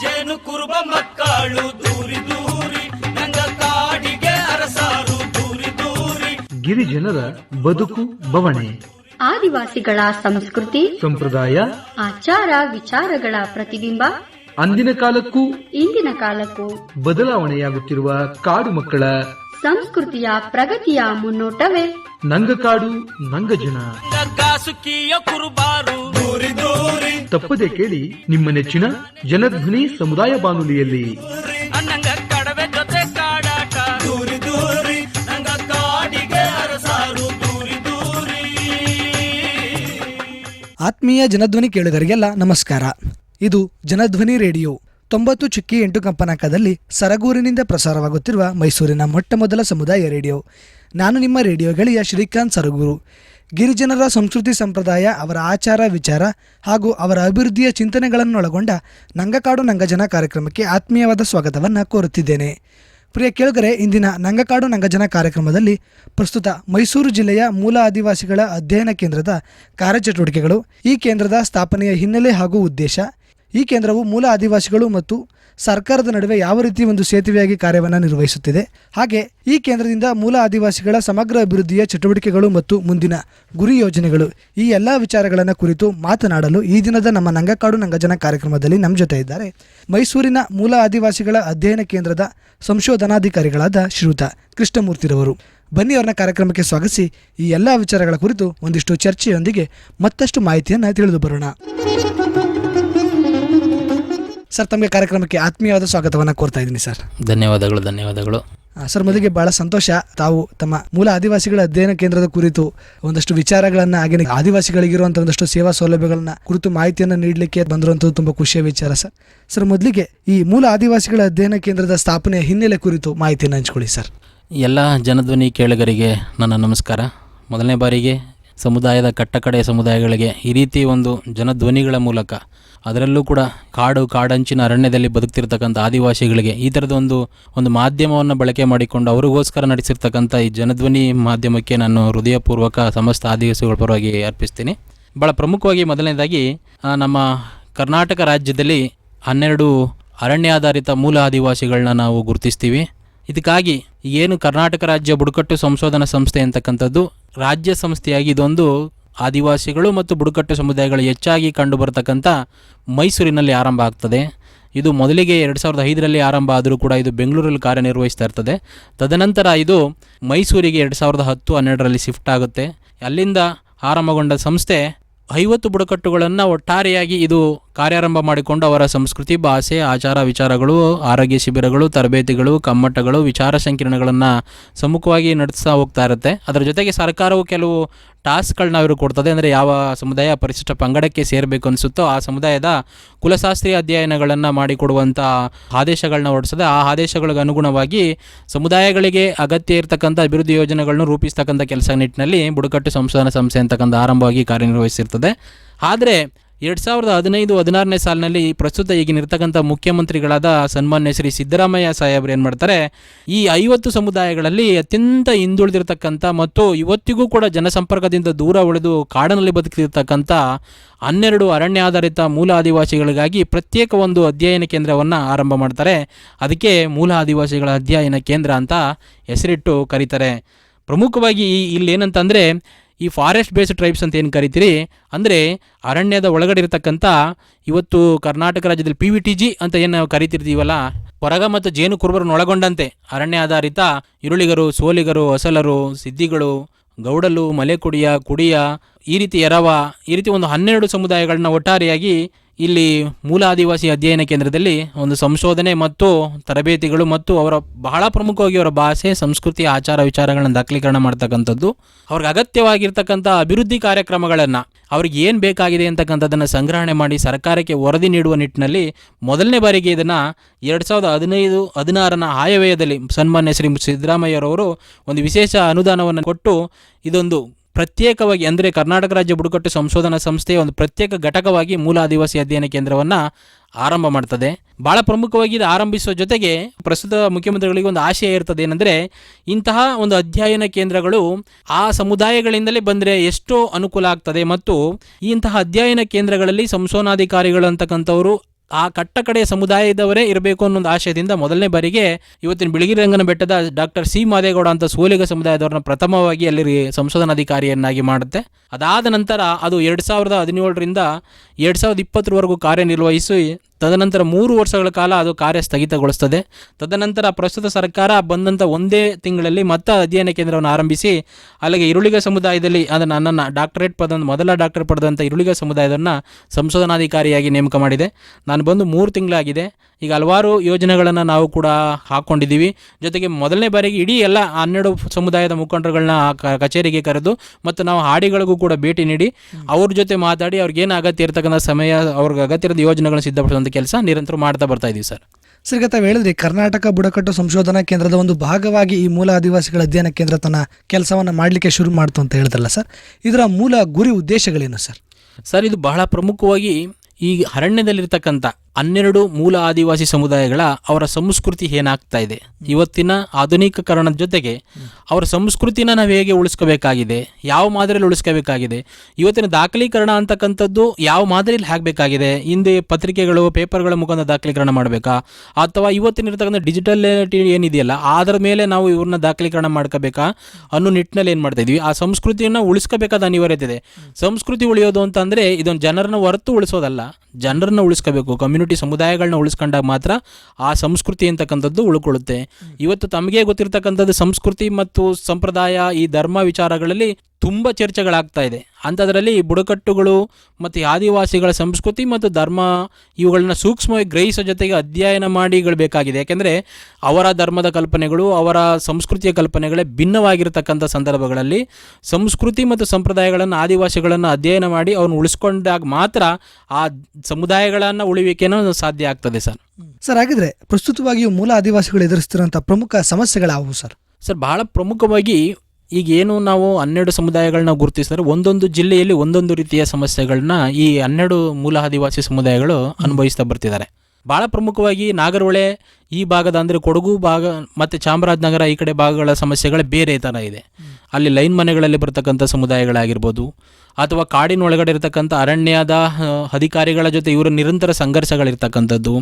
ಜೇನು ಕುರುಬ ಮಕ್ಕಳು ದೂರಿ ದೂರಿ ನಂಗ ಕಾಡಿಗೆ ಅರಸಾರು ದೂರಿ ದೂರಿ. ಗಿರಿಜನರ ಬದುಕು ಬವಣೆ. ಆದಿವಾಸಿಗಳ ಸಂಸ್ಕೃತಿ ಸಂಪ್ರದಾಯ ಆಚಾರ ವಿಚಾರಗಳ ಪ್ರತಿಬಿಂಬ ಅಂದಿನ ಕಾಲಕ್ಕೂ ಇಂದಿನ ಕಾಲಕ್ಕೂ ಬದಲಾವಣೆಯಾಗುತ್ತಿರುವ ಕಾಡು ಮಕ್ಕಳ ಸಂಸ್ಕೃತಿಯ ಪ್ರಗತಿಯ ಮುನ್ನೋಟವೇ. ನಂಗಕಾಡು ನಂಗಜನ ಕಾಸುಕಿಯ ಕುರುಬಾರು ತಪ್ಪದೆ ಕೇಳಿ ನಿಮ್ಮ ನೆಚ್ಚಿನ ಜನಧ್ವನಿ ಸಮುದಾಯ ಬಾನುಲಿಯಲ್ಲಿ. ಅನ್ನಂಗ ಕಡವೆ ಜೊತೆ ಕಾಡಾಟ ದೂರಿ ದೂರಿ ನಂಗ ಕಾಡಿಗೆ ಅರಸಾರು ದೂರಿ ದೂರಿ ಆತ್ಮೀಯ ಜನಧ್ವನಿ ಕೇಳುಗರಿಗೆಲ್ಲ ನಮಸ್ಕಾರ. ಇದು ಜನಧ್ವನಿ ರೇಡಿಯೋ. ತೊಂಬತ್ತು ಚುಕ್ಕಿ ಎಂಟು ಕಂಪನಾಂಕದಲ್ಲಿ ಸರಗೂರಿನಿಂದ ಪ್ರಸಾರವಾಗುತ್ತಿರುವ ಮೈಸೂರಿನ ಮೊಟ್ಟಮೊದಲ ಸಮುದಾಯ ರೇಡಿಯೋ. ನಾನು ನಿಮ್ಮ ರೇಡಿಯೋ ಗೆಳೆಯ ಶ್ರೀಕಾಂತ್ ಸರಗೂರು. ಗಿರಿಜನರ ಸಂಸ್ಕೃತಿ ಸಂಪ್ರದಾಯ, ಅವರ ಆಚಾರ ವಿಚಾರ ಹಾಗೂ ಅವರ ಅಭಿವೃದ್ಧಿಯ ಚಿಂತನೆಗಳನ್ನೊಳಗೊಂಡ ನಂಗಕಾಡು ನಂಗಜನ ಕಾರ್ಯಕ್ರಮಕ್ಕೆ ಆತ್ಮೀಯವಾದ ಸ್ವಾಗತವನ್ನು ಕೋರುತ್ತಿದ್ದೇನೆ. ಪ್ರಿಯ ಕೇಳುಗರೆ, ಇಂದಿನ ನಂಗಕಾಡು ನಂಗಜನ ಕಾರ್ಯಕ್ರಮದಲ್ಲಿ ಪ್ರಸ್ತುತ ಮೈಸೂರು ಜಿಲ್ಲೆಯ ಮೂಲ ಆದಿವಾಸಿಗಳ ಅಧ್ಯಯನ ಕೇಂದ್ರದ ಕಾರ್ಯಚಟುವಟಿಕೆಗಳು, ಈ ಕೇಂದ್ರದ ಸ್ಥಾಪನೆಯ ಹಿನ್ನೆಲೆ ಹಾಗೂ ಉದ್ದೇಶ ಈ ಕೇಂದ್ರವು ಮೂಲ ಆದಿವಾಸಿಗಳು ಮತ್ತು ಸರ್ಕಾರದ ನಡುವೆ ಯಾವ ರೀತಿ ಒಂದು ಸೇತುವೆಯಾಗಿ ಕಾರ್ಯವನ್ನು ನಿರ್ವಹಿಸುತ್ತಿದೆ? ಹಾಗೆ ಈ ಕೇಂದ್ರದಿಂದ ಮೂಲ ಆದಿವಾಸಿಗಳ ಸಮಗ್ರ ಅಭಿವೃದ್ಧಿಯ ಚಟುವಟಿಕೆಗಳು ಮತ್ತು ಮುಂದಿನ ಗುರಿ ಯೋಜನೆಗಳು ಈ ಎಲ್ಲ ವಿಚಾರಗಳನ್ನು ಕುರಿತು ಮಾತನಾಡಲು ಈ ದಿನದ ನಮ್ಮ ನಂಗಕಾಡು ನಂಗಜನ ಕಾರ್ಯಕ್ರಮದಲ್ಲಿ ನಮ್ಮ ಜೊತೆ ಇದ್ದಾರೆ ಮೈಸೂರಿನ ಮೂಲ ಆದಿವಾಸಿಗಳ ಅಧ್ಯಯನ ಕೇಂದ್ರದ ಸಂಶೋಧನಾಧಿಕಾರಿಗಳಾದ ಶ್ರೀಯುತ ಕೃಷ್ಣಮೂರ್ತಿರವರು ಬನ್ನಿ ಅವರನ್ನ ಕಾರ್ಯಕ್ರಮಕ್ಕೆ ಸ್ವಾಗತಿಸಿ. ಈ ಎಲ್ಲ ವಿಚಾರಗಳ ಕುರಿತು ಒಂದಿಷ್ಟು ಚರ್ಚೆಯೊಂದಿಗೆ ಮತ್ತಷ್ಟು ಮಾಹಿತಿಯನ್ನು ತಿಳಿದು ಬರೋಣ. ಸರ್ ತಮಗೆ ಕಾರ್ಯಕ್ರಮಕ್ಕೆ ಆತ್ಮೀಯವಾದ ಸ್ವಾಗತವನ್ನು ಕೋರ್ತಾ ಇದ್ದೀನಿ ಸರ್. ಧನ್ಯವಾದಗಳು ಧನ್ಯವಾದಗಳು. ಆ, ಸರ್ ಮೊದಲಿಗೆ ಬಹಳ ಸಂತೋಷ. ತಾವು ತಮ್ಮ ಮೂಲ ಆದಿವಾಸಿಗಳ ಅಧ್ಯಯನ ಕೇಂದ್ರದ ಕುರಿತು ಒಂದಷ್ಟು ವಿಚಾರಗಳನ್ನ ಹಾಗೆ ಆದಿವಾಸಿಗಳಿಗಿರುವಂತಹ ಒಂದಷ್ಟು ಸೇವಾ ಸೌಲಭ್ಯಗಳನ್ನ ಕುರಿತು ಮಾಹಿತಿಯನ್ನು ನೀಡಲಿಕ್ಕೆ ಬಂದಿರುವಂಥದ್ದು ತುಂಬಾ ಖುಷಿಯ ವಿಚಾರ ಸರ್. ಸರ್ ಮೊದಲಿಗೆ ಈ ಮೂಲ ಆದಿವಾಸಿಗಳ ಅಧ್ಯಯನ ಕೇಂದ್ರದ ಸ್ಥಾಪನೆಯ ಹಿನ್ನೆಲೆ ಕುರಿತು ಮಾಹಿತಿಯನ್ನು ಹಂಚ್ಕೊಳ್ಳಿ ಸರ್. ಎಲ್ಲ ಜನಧ್ವನಿ ಕೇಳುಗರಿಗೆ ನನ್ನ ನಮಸ್ಕಾರ. ಮೊದಲನೇ ಬಾರಿಗೆ ಸಮುದಾಯದ ಕಟ್ಟಕಡೆಯ ಸಮುದಾಯಗಳಿಗೆ ಈ ರೀತಿ ಒಂದು ಜನಧ್ವನಿಗಳ ಮೂಲಕ ಅದರಲ್ಲೂ ಕೂಡ ಕಾಡು ಕಾಡಂಚಿನ ಅರಣ್ಯದಲ್ಲಿ ಬದುಕ್ತಿರ್ತಕ್ಕಂಥ ಆದಿವಾಸಿಗಳಿಗೆ ಈ ಥರದ ಒಂದು ಒಂದು ಮಾಧ್ಯಮವನ್ನು ಬಳಕೆ ಮಾಡಿಕೊಂಡು ಅವರಿಗೋಸ್ಕರ ನಡೆಸಿರ್ತಕ್ಕಂಥ ಈ ಜನಧ್ವನಿ ಮಾಧ್ಯಮಕ್ಕೆ ನಾನು ಹೃದಯಪೂರ್ವಕ ಸಮಸ್ತ ಆದಿವಾಸಿಗಳ ಪರವಾಗಿ ಅರ್ಪಿಸ್ತೀನಿ. ಭಾಳ ಪ್ರಮುಖವಾಗಿ ಮೊದಲನೇದಾಗಿ ನಮ್ಮ ಕರ್ನಾಟಕ ರಾಜ್ಯದಲ್ಲಿ ಹನ್ನೆರಡು ಅರಣ್ಯಾಧಾರಿತ ಮೂಲ ಆದಿವಾಸಿಗಳನ್ನ ನಾವು ಗುರುತಿಸ್ತೀವಿ. ಇದಕ್ಕಾಗಿ ಏನು ಕರ್ನಾಟಕ ರಾಜ್ಯ ಬುಡಕಟ್ಟು ಸಂಶೋಧನಾ ಸಂಸ್ಥೆ ಅಂತಕ್ಕಂಥದ್ದು ರಾಜ್ಯ ಸಂಸ್ಥೆಯಾಗಿ ಇದೊಂದು ಆದಿವಾಸಿಗಳು ಮತ್ತು ಬುಡಕಟ್ಟು ಸಮುದಾಯಗಳು ಹೆಚ್ಚಾಗಿ ಕಂಡುಬರತಕ್ಕಂಥ ಮೈಸೂರಿನಲ್ಲಿ ಆರಂಭ ಆಗ್ತದೆ. ಇದು ಮೊದಲಿಗೆ ಎರಡು ಸಾವಿರದ ಐದರಲ್ಲಿ ಆರಂಭ, ಆದರೂ ಕೂಡ ಇದು ಬೆಂಗಳೂರಲ್ಲಿ ಕಾರ್ಯನಿರ್ವಹಿಸ್ತಾ ಇರ್ತದೆ. ತದನಂತರ ಇದು ಮೈಸೂರಿಗೆ ಎರಡು ಸಾವಿರದ ಹತ್ತು ಹನ್ನೆರಡರಲ್ಲಿ ಶಿಫ್ಟ್ ಆಗುತ್ತೆ. ಅಲ್ಲಿಂದ ಆರಂಭಗೊಂಡ ಸಂಸ್ಥೆ ಐವತ್ತು ಬುಡಕಟ್ಟುಗಳನ್ನು ಒಟ್ಟಾರೆಯಾಗಿ ಇದು ಕಾರ್ಯಾರಂಭ ಮಾಡಿಕೊಂಡು ಅವರ ಸಂಸ್ಕೃತಿ, ಭಾಷೆ, ಆಚಾರ ವಿಚಾರಗಳು, ಆರೋಗ್ಯ ಶಿಬಿರಗಳು, ತರಬೇತಿಗಳು, ಕಮ್ಮಟಗಳು, ವಿಚಾರ ಸಂಕಿರಣಗಳನ್ನು ಸಮ್ಮುಖವಾಗಿ ನಡೆಸ್ತಾ ಹೋಗ್ತಾ ಇರುತ್ತೆ. ಅದರ ಜೊತೆಗೆ ಸರ್ಕಾರವು ಕೆಲವು ಟಾಸ್ಕ್ಗಳನ್ನ ಅವರು ಕೊಡ್ತದೆ. ಅಂದರೆ ಯಾವ ಸಮುದಾಯ ಪರಿಶಿಷ್ಟ ಪಂಗಡಕ್ಕೆ ಸೇರಬೇಕು ಅನಿಸುತ್ತೋ ಆ ಸಮುದಾಯದ ಕುಲಶಾಸ್ತ್ರೀಯ ಅಧ್ಯಯನಗಳನ್ನು ಮಾಡಿಕೊಡುವಂಥ ಆದೇಶಗಳನ್ನ ಹೊರಡಿಸದೆ. ಆ ಆದೇಶಗಳಿಗೆ ಅನುಗುಣವಾಗಿ ಸಮುದಾಯಗಳಿಗೆ ಅಗತ್ಯ ಇರತಕ್ಕಂಥ ಅಭಿವೃದ್ಧಿ ಯೋಜನೆಗಳನ್ನು ರೂಪಿಸ್ತಕ್ಕಂಥ ಕೆಲಸ ನಿಟ್ಟಿನಲ್ಲಿ ಬುಡಕಟ್ಟು ಸಂಶೋಧನಾ ಸಂಸ್ಥೆ ಅಂತಕ್ಕಂಥ ಆರಂಭವಾಗಿ ಕಾರ್ಯನಿರ್ವಹಿಸಿರ್ತದೆ. ಆದರೆ ಎರಡು ಸಾವಿರದ ಹದಿನೈದು, ಹದಿನಾರನೇ ಸಾಲಿನಲ್ಲಿ ಪ್ರಸ್ತುತ ಈಗಿನ ಇರ್ತಕ್ಕಂಥ ಮುಖ್ಯಮಂತ್ರಿಗಳಾದ ಸನ್ಮಾನ್ಯ ಶ್ರೀ ಸಿದ್ದರಾಮಯ್ಯ ಸಾಹೇಬ್ರು ಏನು ಮಾಡ್ತಾರೆ, ಈ ಐವತ್ತು ಸಮುದಾಯಗಳಲ್ಲಿ ಅತ್ಯಂತ ಹಿಂದುಳಿದಿರ್ತಕ್ಕಂಥ ಮತ್ತು ಇವತ್ತಿಗೂ ಕೂಡ ಜನಸಂಪರ್ಕದಿಂದ ದೂರ ಉಳಿದು ಕಾಡಿನಲ್ಲಿ ಬದುಕಿರ್ತಕ್ಕಂಥ ಹನ್ನೆರಡು ಅರಣ್ಯ ಆಧಾರಿತ ಮೂಲ ಆದಿವಾಸಿಗಳಿಗಾಗಿ ಪ್ರತ್ಯೇಕ ಒಂದು ಅಧ್ಯಯನ ಕೇಂದ್ರವನ್ನು ಆರಂಭ ಮಾಡ್ತಾರೆ. ಅದಕ್ಕೆ ಮೂಲ ಆದಿವಾಸಿಗಳ ಅಧ್ಯಯನ ಕೇಂದ್ರ ಅಂತ ಹೆಸರಿಟ್ಟು ಕರೀತಾರೆ. ಪ್ರಮುಖವಾಗಿ ಇಲ್ಲೇನಂತಂದರೆ ಈ ಫಾರೆಸ್ಟ್ ಬೇಸ್ಡ್ ಟ್ರೈಬ್ಸ್ ಅಂತ ಏನು ಕರಿತೀರಿ? ಅಂದರೆ ಅರಣ್ಯದ ಒಳಗಡೆ ಇರತಕ್ಕಂಥ ಇವತ್ತು ಕರ್ನಾಟಕ ರಾಜ್ಯದಲ್ಲಿ ಪಿ ವಿ ಟಿ ಜಿ ಅಂತ ಏನು ನಾವು ಕರಿತಿರ್ತೀವಲ್ಲ ಹೊರಗ ಮತ್ತು ಜೇನು ಕುರುಬರನ್ನು ಒಳಗೊಂಡಂತೆ. ಅರಣ್ಯ ಆಧಾರಿತ ಇರುಳಿಗರು, ಸೋಲಿಗರು, ಹೊಸಲರು ಸಿದ್ಧಿಗಳು ಗೌಡಲು, ಮಲೆಕುಡಿಯ, ಕುಡಿಯ, ಈ ರೀತಿ ಎರವ, ಈ ರೀತಿ ಒಂದು ಹನ್ನೆರಡು ಸಮುದಾಯಗಳನ್ನ ಒಟ್ಟಾರೆಯಾಗಿ ಇಲ್ಲಿ ಮೂಲ ಆದಿವಾಸಿ ಅಧ್ಯಯನ ಕೇಂದ್ರದಲ್ಲಿ ಒಂದು ಸಂಶೋಧನೆ ಮತ್ತು ತರಬೇತಿಗಳು ಮತ್ತು ಅವರ ಬಹಳ ಪ್ರಮುಖವಾಗಿ ಅವರ ಭಾಷೆ, ಸಂಸ್ಕೃತಿ, ಆಚಾರ ವಿಚಾರಗಳನ್ನು ದಾಖಲೀಕರಣ ಮಾಡ್ತಕ್ಕಂಥದ್ದು. ಅವ್ರಿಗೆ ಅಗತ್ಯವಾಗಿರ್ತಕ್ಕಂಥ ಅಭಿವೃದ್ಧಿ ಕಾರ್ಯಕ್ರಮಗಳನ್ನು, ಅವ್ರಿಗೆ ಏನು ಬೇಕಾಗಿದೆ ಅಂತಕ್ಕಂಥದ್ದನ್ನು ಸಂಗ್ರಹಣೆ ಮಾಡಿ ಸರ್ಕಾರಕ್ಕೆ ವರದಿ ನೀಡುವ ನಿಟ್ಟಿನಲ್ಲಿ ಮೊದಲನೇ ಬಾರಿಗೆ ಇದನ್ನು ಎರಡು ಸಾವಿರದ ಹದಿನೈದು, ಹದಿನಾರನ ಆಯವ್ಯಯದಲ್ಲಿ ಸನ್ಮಾನ್ಯ ಶ್ರೀ ಸಿದ್ದರಾಮಯ್ಯರವರು ಒಂದು ವಿಶೇಷ ಅನುದಾನವನ್ನು ಕೊಟ್ಟು ಇದೊಂದು ಪ್ರತ್ಯೇಕವಾಗಿ ಅಂದರೆ ಕರ್ನಾಟಕ ರಾಜ್ಯ ಬುಡಕಟ್ಟು ಸಂಶೋಧನಾ ಸಂಸ್ಥೆಯ ಒಂದು ಪ್ರತ್ಯೇಕ ಘಟಕವಾಗಿ ಮೂಲ ಆದಿವಾಸಿ ಅಧ್ಯಯನ ಕೇಂದ್ರವನ್ನು ಆರಂಭ ಮಾಡ್ತದೆ. ಭಾಳ ಪ್ರಮುಖವಾಗಿ ಇದು ಆರಂಭಿಸುವ ಜೊತೆಗೆ ಪ್ರಸ್ತುತ ಮುಖ್ಯಮಂತ್ರಿಗಳಿಗೆ ಒಂದು ಆಶಯ ಇರ್ತದೆ ಏನಂದರೆ, ಇಂತಹ ಒಂದು ಅಧ್ಯಯನ ಕೇಂದ್ರಗಳು ಆ ಸಮುದಾಯಗಳಿಂದಲೇ ಬಂದರೆ ಎಷ್ಟೋ ಅನುಕೂಲ ಆಗ್ತದೆ ಮತ್ತು ಇಂತಹ ಅಧ್ಯಯನ ಕೇಂದ್ರಗಳಲ್ಲಿ ಸಂಶೋಧನಾಧಿಕಾರಿಗಳು ಅಂತಕ್ಕಂಥವರು ಆ ಕಟ್ಟಕಡೆಯ ಸಮುದಾಯದವರೇ ಇರಬೇಕು ಅನ್ನೋ ಒಂದು ಆಶಯದಿಂದ ಮೊದಲನೇ ಬಾರಿಗೆ ಇವತ್ತಿನ ಬಿಳಿಗಿರಿರಂಗನ ಬೆಟ್ಟದ ಡಾಕ್ಟರ್ ಸಿ ಮಾದೇಗೌಡ ಅಂತ ಸೋಲಿಗ ಸಮುದಾಯದವರನ್ನ ಪ್ರಥಮವಾಗಿ ಅಲ್ಲಿ ಸಂಶೋಧನಾಧಿಕಾರಿಯನ್ನಾಗಿ ಮಾಡುತ್ತೆ. ಅದಾದ ನಂತರ ಅದು ಎರಡು ಸಾವಿರದ ಹದಿನೇಳರಿಂದ ಎರಡು ಸಾವಿರದ ಇಪ್ಪತ್ತರವರೆಗೂ ಕಾರ್ಯನಿರ್ವಹಿಸಿ ತದನಂತರ ಮೂರು ವರ್ಷಗಳ ಕಾಲ ಅದು ಕಾರ್ಯ ಸ್ಥಗಿತಗೊಳಿಸ್ತದೆ ತದನಂತರ ಪ್ರಸ್ತುತ ಸರ್ಕಾರ ಬಂದಂಥ ಒಂದೇ ತಿಂಗಳಲ್ಲಿ ಮತ್ತೆ ಅಧ್ಯಯನ ಕೇಂದ್ರವನ್ನು ಆರಂಭಿಸಿ ಅಲ್ಲಿಗೆ ಇರುಳಿಗ ಸಮುದಾಯದಲ್ಲಿ ಅದನ್ನು ನನ್ನನ್ನು ಡಾಕ್ಟರೇಟ್ ಪದ ಮೊದಲ ಡಾಕ್ಟರ್ ಪಡೆದಂಥ ಇರುಳಿಗ ಸಮುದಾಯದನ್ನು ಸಂಶೋಧನಾಧಿಕಾರಿಯಾಗಿ ನೇಮಕ ಮಾಡಿದೆ. ನಾನು ಬಂದು ಮೂರು ತಿಂಗಳಾಗಿದೆ. ಈಗ ಹಲವಾರು ಯೋಜನೆಗಳನ್ನು ನಾವು ಕೂಡ ಹಾಕ್ಕೊಂಡಿದ್ದೀವಿ ಜೊತೆಗೆ ಮೊದಲನೇ ಬಾರಿಗೆ ಇಡೀ ಎಲ್ಲ ಹನ್ನೆರಡು ಸಮುದಾಯದ ಮುಖಂಡರುಗಳನ್ನ ಕಚೇರಿಗೆ ಕರೆದು ಮತ್ತು ನಾವು ಹಾಡಿಗಳಿಗೂ ಕೂಡ ಭೇಟಿ ನೀಡಿ ಅವ್ರ ಜೊತೆ ಮಾತಾಡಿ ಅವ್ರಿಗೆ ಏನು ಅಗತ್ಯ ಇರತಕ್ಕಂಥ ಸಮಯ ಅವ್ರಿಗೆ ಅಗತ್ಯ ಇರೋದು ಯೋಜನೆಗಳನ್ನು ಸಿದ್ಧಪಡಿಸುವಂಥ ಕೆಲಸ ನಿರಂತರ ಮಾಡ್ತಾ ಬರ್ತಾ ಇದೀವಿ ಸರ್. ಸರ್ ತಾವು ಹೇಳಿದ್ರಿ ಕರ್ನಾಟಕ ಬುಡಕಟ್ಟು ಸಂಶೋಧನಾ ಕೇಂದ್ರದ ಒಂದು ಭಾಗವಾಗಿ ಈ ಮೂಲ ಆದಿವಾಸಿಗಳ ಅಧ್ಯಯನ ಕೇಂದ್ರ ತನ್ನ ಕೆಲಸವನ್ನು ಮಾಡಲಿಕ್ಕೆ ಶುರು ಮಾಡ್ತು ಅಂತ ಹೇಳಿದ್ರಲ್ಲ ಸರ್. ಇದರ ಮೂಲ ಗುರಿ ಉದ್ದೇಶಗಳೇನು ಸರ್? ಸರ್ ಇದು ಬಹಳ ಪ್ರಮುಖವಾಗಿ ಈ ಅರಣ್ಯದಲ್ಲಿರ್ತಕ್ಕಂಥ ಹನ್ನೆರಡು ಮೂಲ ಆದಿವಾಸಿ ಸಮುದಾಯಗಳ ಅವರ ಸಂಸ್ಕೃತಿ ಏನಾಗ್ತಾ ಇದೆ. ಇವತ್ತಿನ ಆಧುನಿಕೀಕರಣದ ಜೊತೆಗೆ ಅವರ ಸಂಸ್ಕೃತಿನ ನಾವು ಹೇಗೆ ಉಳಿಸ್ಕೋಬೇಕಾಗಿದೆ, ಯಾವ ಮಾದರಿಯಲ್ಲಿ ಉಳಿಸ್ಕೋಬೇಕಾಗಿದೆ, ಇವತ್ತಿನ ದಾಖಲೀಕರಣ ಅಂತಕ್ಕಂಥದ್ದು ಯಾವ ಮಾದರಿಯಲ್ಲಿ ಆಗಬೇಕಾಗಿದೆ ಹಿಂದೆ ಪತ್ರಿಕೆಗಳು, ಪೇಪರ್ಗಳ ಮುಖಾಂತರ ದಾಖಲೀಕರಣ ಮಾಡಬೇಕಾ, ಅಥವಾ ಇವತ್ತಿನ ಇರ್ತಕ್ಕಂಥ ಡಿಜಿಟಲ್ ಏನಿದೆಯಲ್ಲ, ಅದರ ಮೇಲೆ ನಾವು ಇವ್ರನ್ನ ದಾಖಲೀಕರಣ ಮಾಡ್ಕೋಬೇಕಾ ಅನ್ನೋ ನಿಟ್ಟಿನಲ್ಲಿ ಏನು ಮಾಡ್ತಾ ಇದೀವಿ ಆ ಸಂಸ್ಕೃತಿಯನ್ನು ಉಳಿಸ್ಕೋಬೇಕಾದ ಅನಿವಾರ್ಯತೆ ಇದೆ. ಸಂಸ್ಕೃತಿ ಉಳಿಯೋದು ಅಂತಂದರೆ ಇದೊಂದು ಜನರನ್ನ ಹೊರತು ಉಳಿಸೋದಲ್ಲ. ಜನರನ್ನ ಉಳಿಸ್ಕೋಬೇಕು ಕಮ್ಯುನಿಟಿ ಸಮುದಾಯಗಳನ್ನ ಉಳಿಸ್ಕೊಂಡಾಗ ಮಾತ್ರ ಆ ಸಂಸ್ಕೃತಿ ಅಂತಕ್ಕಂಥದ್ದು ಉಳ್ಕೊಳ್ಳುತ್ತೆ. ಇವತ್ತು ತಮಗೆ ಗೊತ್ತಿರ್ತಕ್ಕಂಥದ್ದು ಸಂಸ್ಕೃತಿ ಮತ್ತು ಸಂಪ್ರದಾಯ ಈ ಧರ್ಮ ವಿಚಾರಗಳಲ್ಲಿ ತುಂಬ ಚರ್ಚೆಗಳಾಗ್ತಾ ಇದೆ. ಅಂಥದ್ರಲ್ಲಿ ಈ ಬುಡಕಟ್ಟುಗಳು ಮತ್ತು ಈ ಆದಿವಾಸಿಗಳ ಸಂಸ್ಕೃತಿ ಮತ್ತು ಧರ್ಮ ಇವುಗಳನ್ನ ಸೂಕ್ಷ್ಮವಾಗಿ ಗ್ರಹಿಸೋ ಜೊತೆಗೆ ಅಧ್ಯಯನ ಮಾಡಿಗಳು ಬೇಕಾಗಿದೆ. ಯಾಕೆಂದರೆ ಅವರ ಧರ್ಮದ ಕಲ್ಪನೆಗಳು ಅವರ ಸಂಸ್ಕೃತಿಯ ಕಲ್ಪನೆಗಳೇ ಭಿನ್ನವಾಗಿರತಕ್ಕಂಥ ಸಂದರ್ಭಗಳಲ್ಲಿ ಸಂಸ್ಕೃತಿ ಮತ್ತು ಸಂಪ್ರದಾಯಗಳನ್ನು ಆದಿವಾಸಿಗಳನ್ನು ಅಧ್ಯಯನ ಮಾಡಿ ಅವ್ರನ್ನ ಉಳಿಸ್ಕೊಂಡಾಗ ಮಾತ್ರ ಆ ಸಮುದಾಯಗಳನ್ನು ಉಳಿವಿಕೆನೂ ಸಾಧ್ಯ ಆಗ್ತದೆ ಸರ್. ಸರ್ ಹಾಗಿದ್ರೆ ಪ್ರಸ್ತುತವಾಗಿ ಈ ಮೂಲ ಆದಿವಾಸಿಗಳು ಎದುರಿಸ್ತಿರುವಂಥ ಪ್ರಮುಖ ಸಮಸ್ಯೆಗಳಾವು ಸರ್? ಸರ್ ಬಹಳ ಪ್ರಮುಖವಾಗಿ ಈಗ ಏನು ನಾವು ಹನ್ನೆರಡು ಸಮುದಾಯಗಳನ್ನ ಗುರುತಿಸಿದ್ರೆ ಒಂದೊಂದು ಜಿಲ್ಲೆಯಲ್ಲಿ ಒಂದೊಂದು ರೀತಿಯ ಸಮಸ್ಯೆಗಳನ್ನ ಈ ಹನ್ನೆರಡು ಮೂಲ ಆದಿವಾಸಿ ಸಮುದಾಯಗಳು ಅನುಭವಿಸ್ತಾ ಬರ್ತಿದ್ದಾರೆ. ಭಾಳ ಪ್ರಮುಖವಾಗಿ ನಾಗರಹೊಳೆ ಈ ಭಾಗದ ಅಂದರೆ ಕೊಡಗು ಭಾಗ ಮತ್ತು ಚಾಮರಾಜನಗರ ಈ ಕಡೆ ಭಾಗಗಳ ಸಮಸ್ಯೆಗಳು ಬೇರೆ ಥರ ಇದೆ. ಅಲ್ಲಿ ಲೈನ್ ಮನೆಗಳಲ್ಲಿ ಬರ್ತಕ್ಕಂಥ ಸಮುದಾಯಗಳಾಗಿರ್ಬೋದು ಅಥವಾ ಕಾಡಿನ ಒಳಗಡೆ ಇರತಕ್ಕಂಥ ಅರಣ್ಯದ ಅಧಿಕಾರಿಗಳ ಜೊತೆ ಇವರ ನಿರಂತರ ಸಂಘರ್ಷಗಳಿರ್ತಕ್ಕಂಥದ್ದು.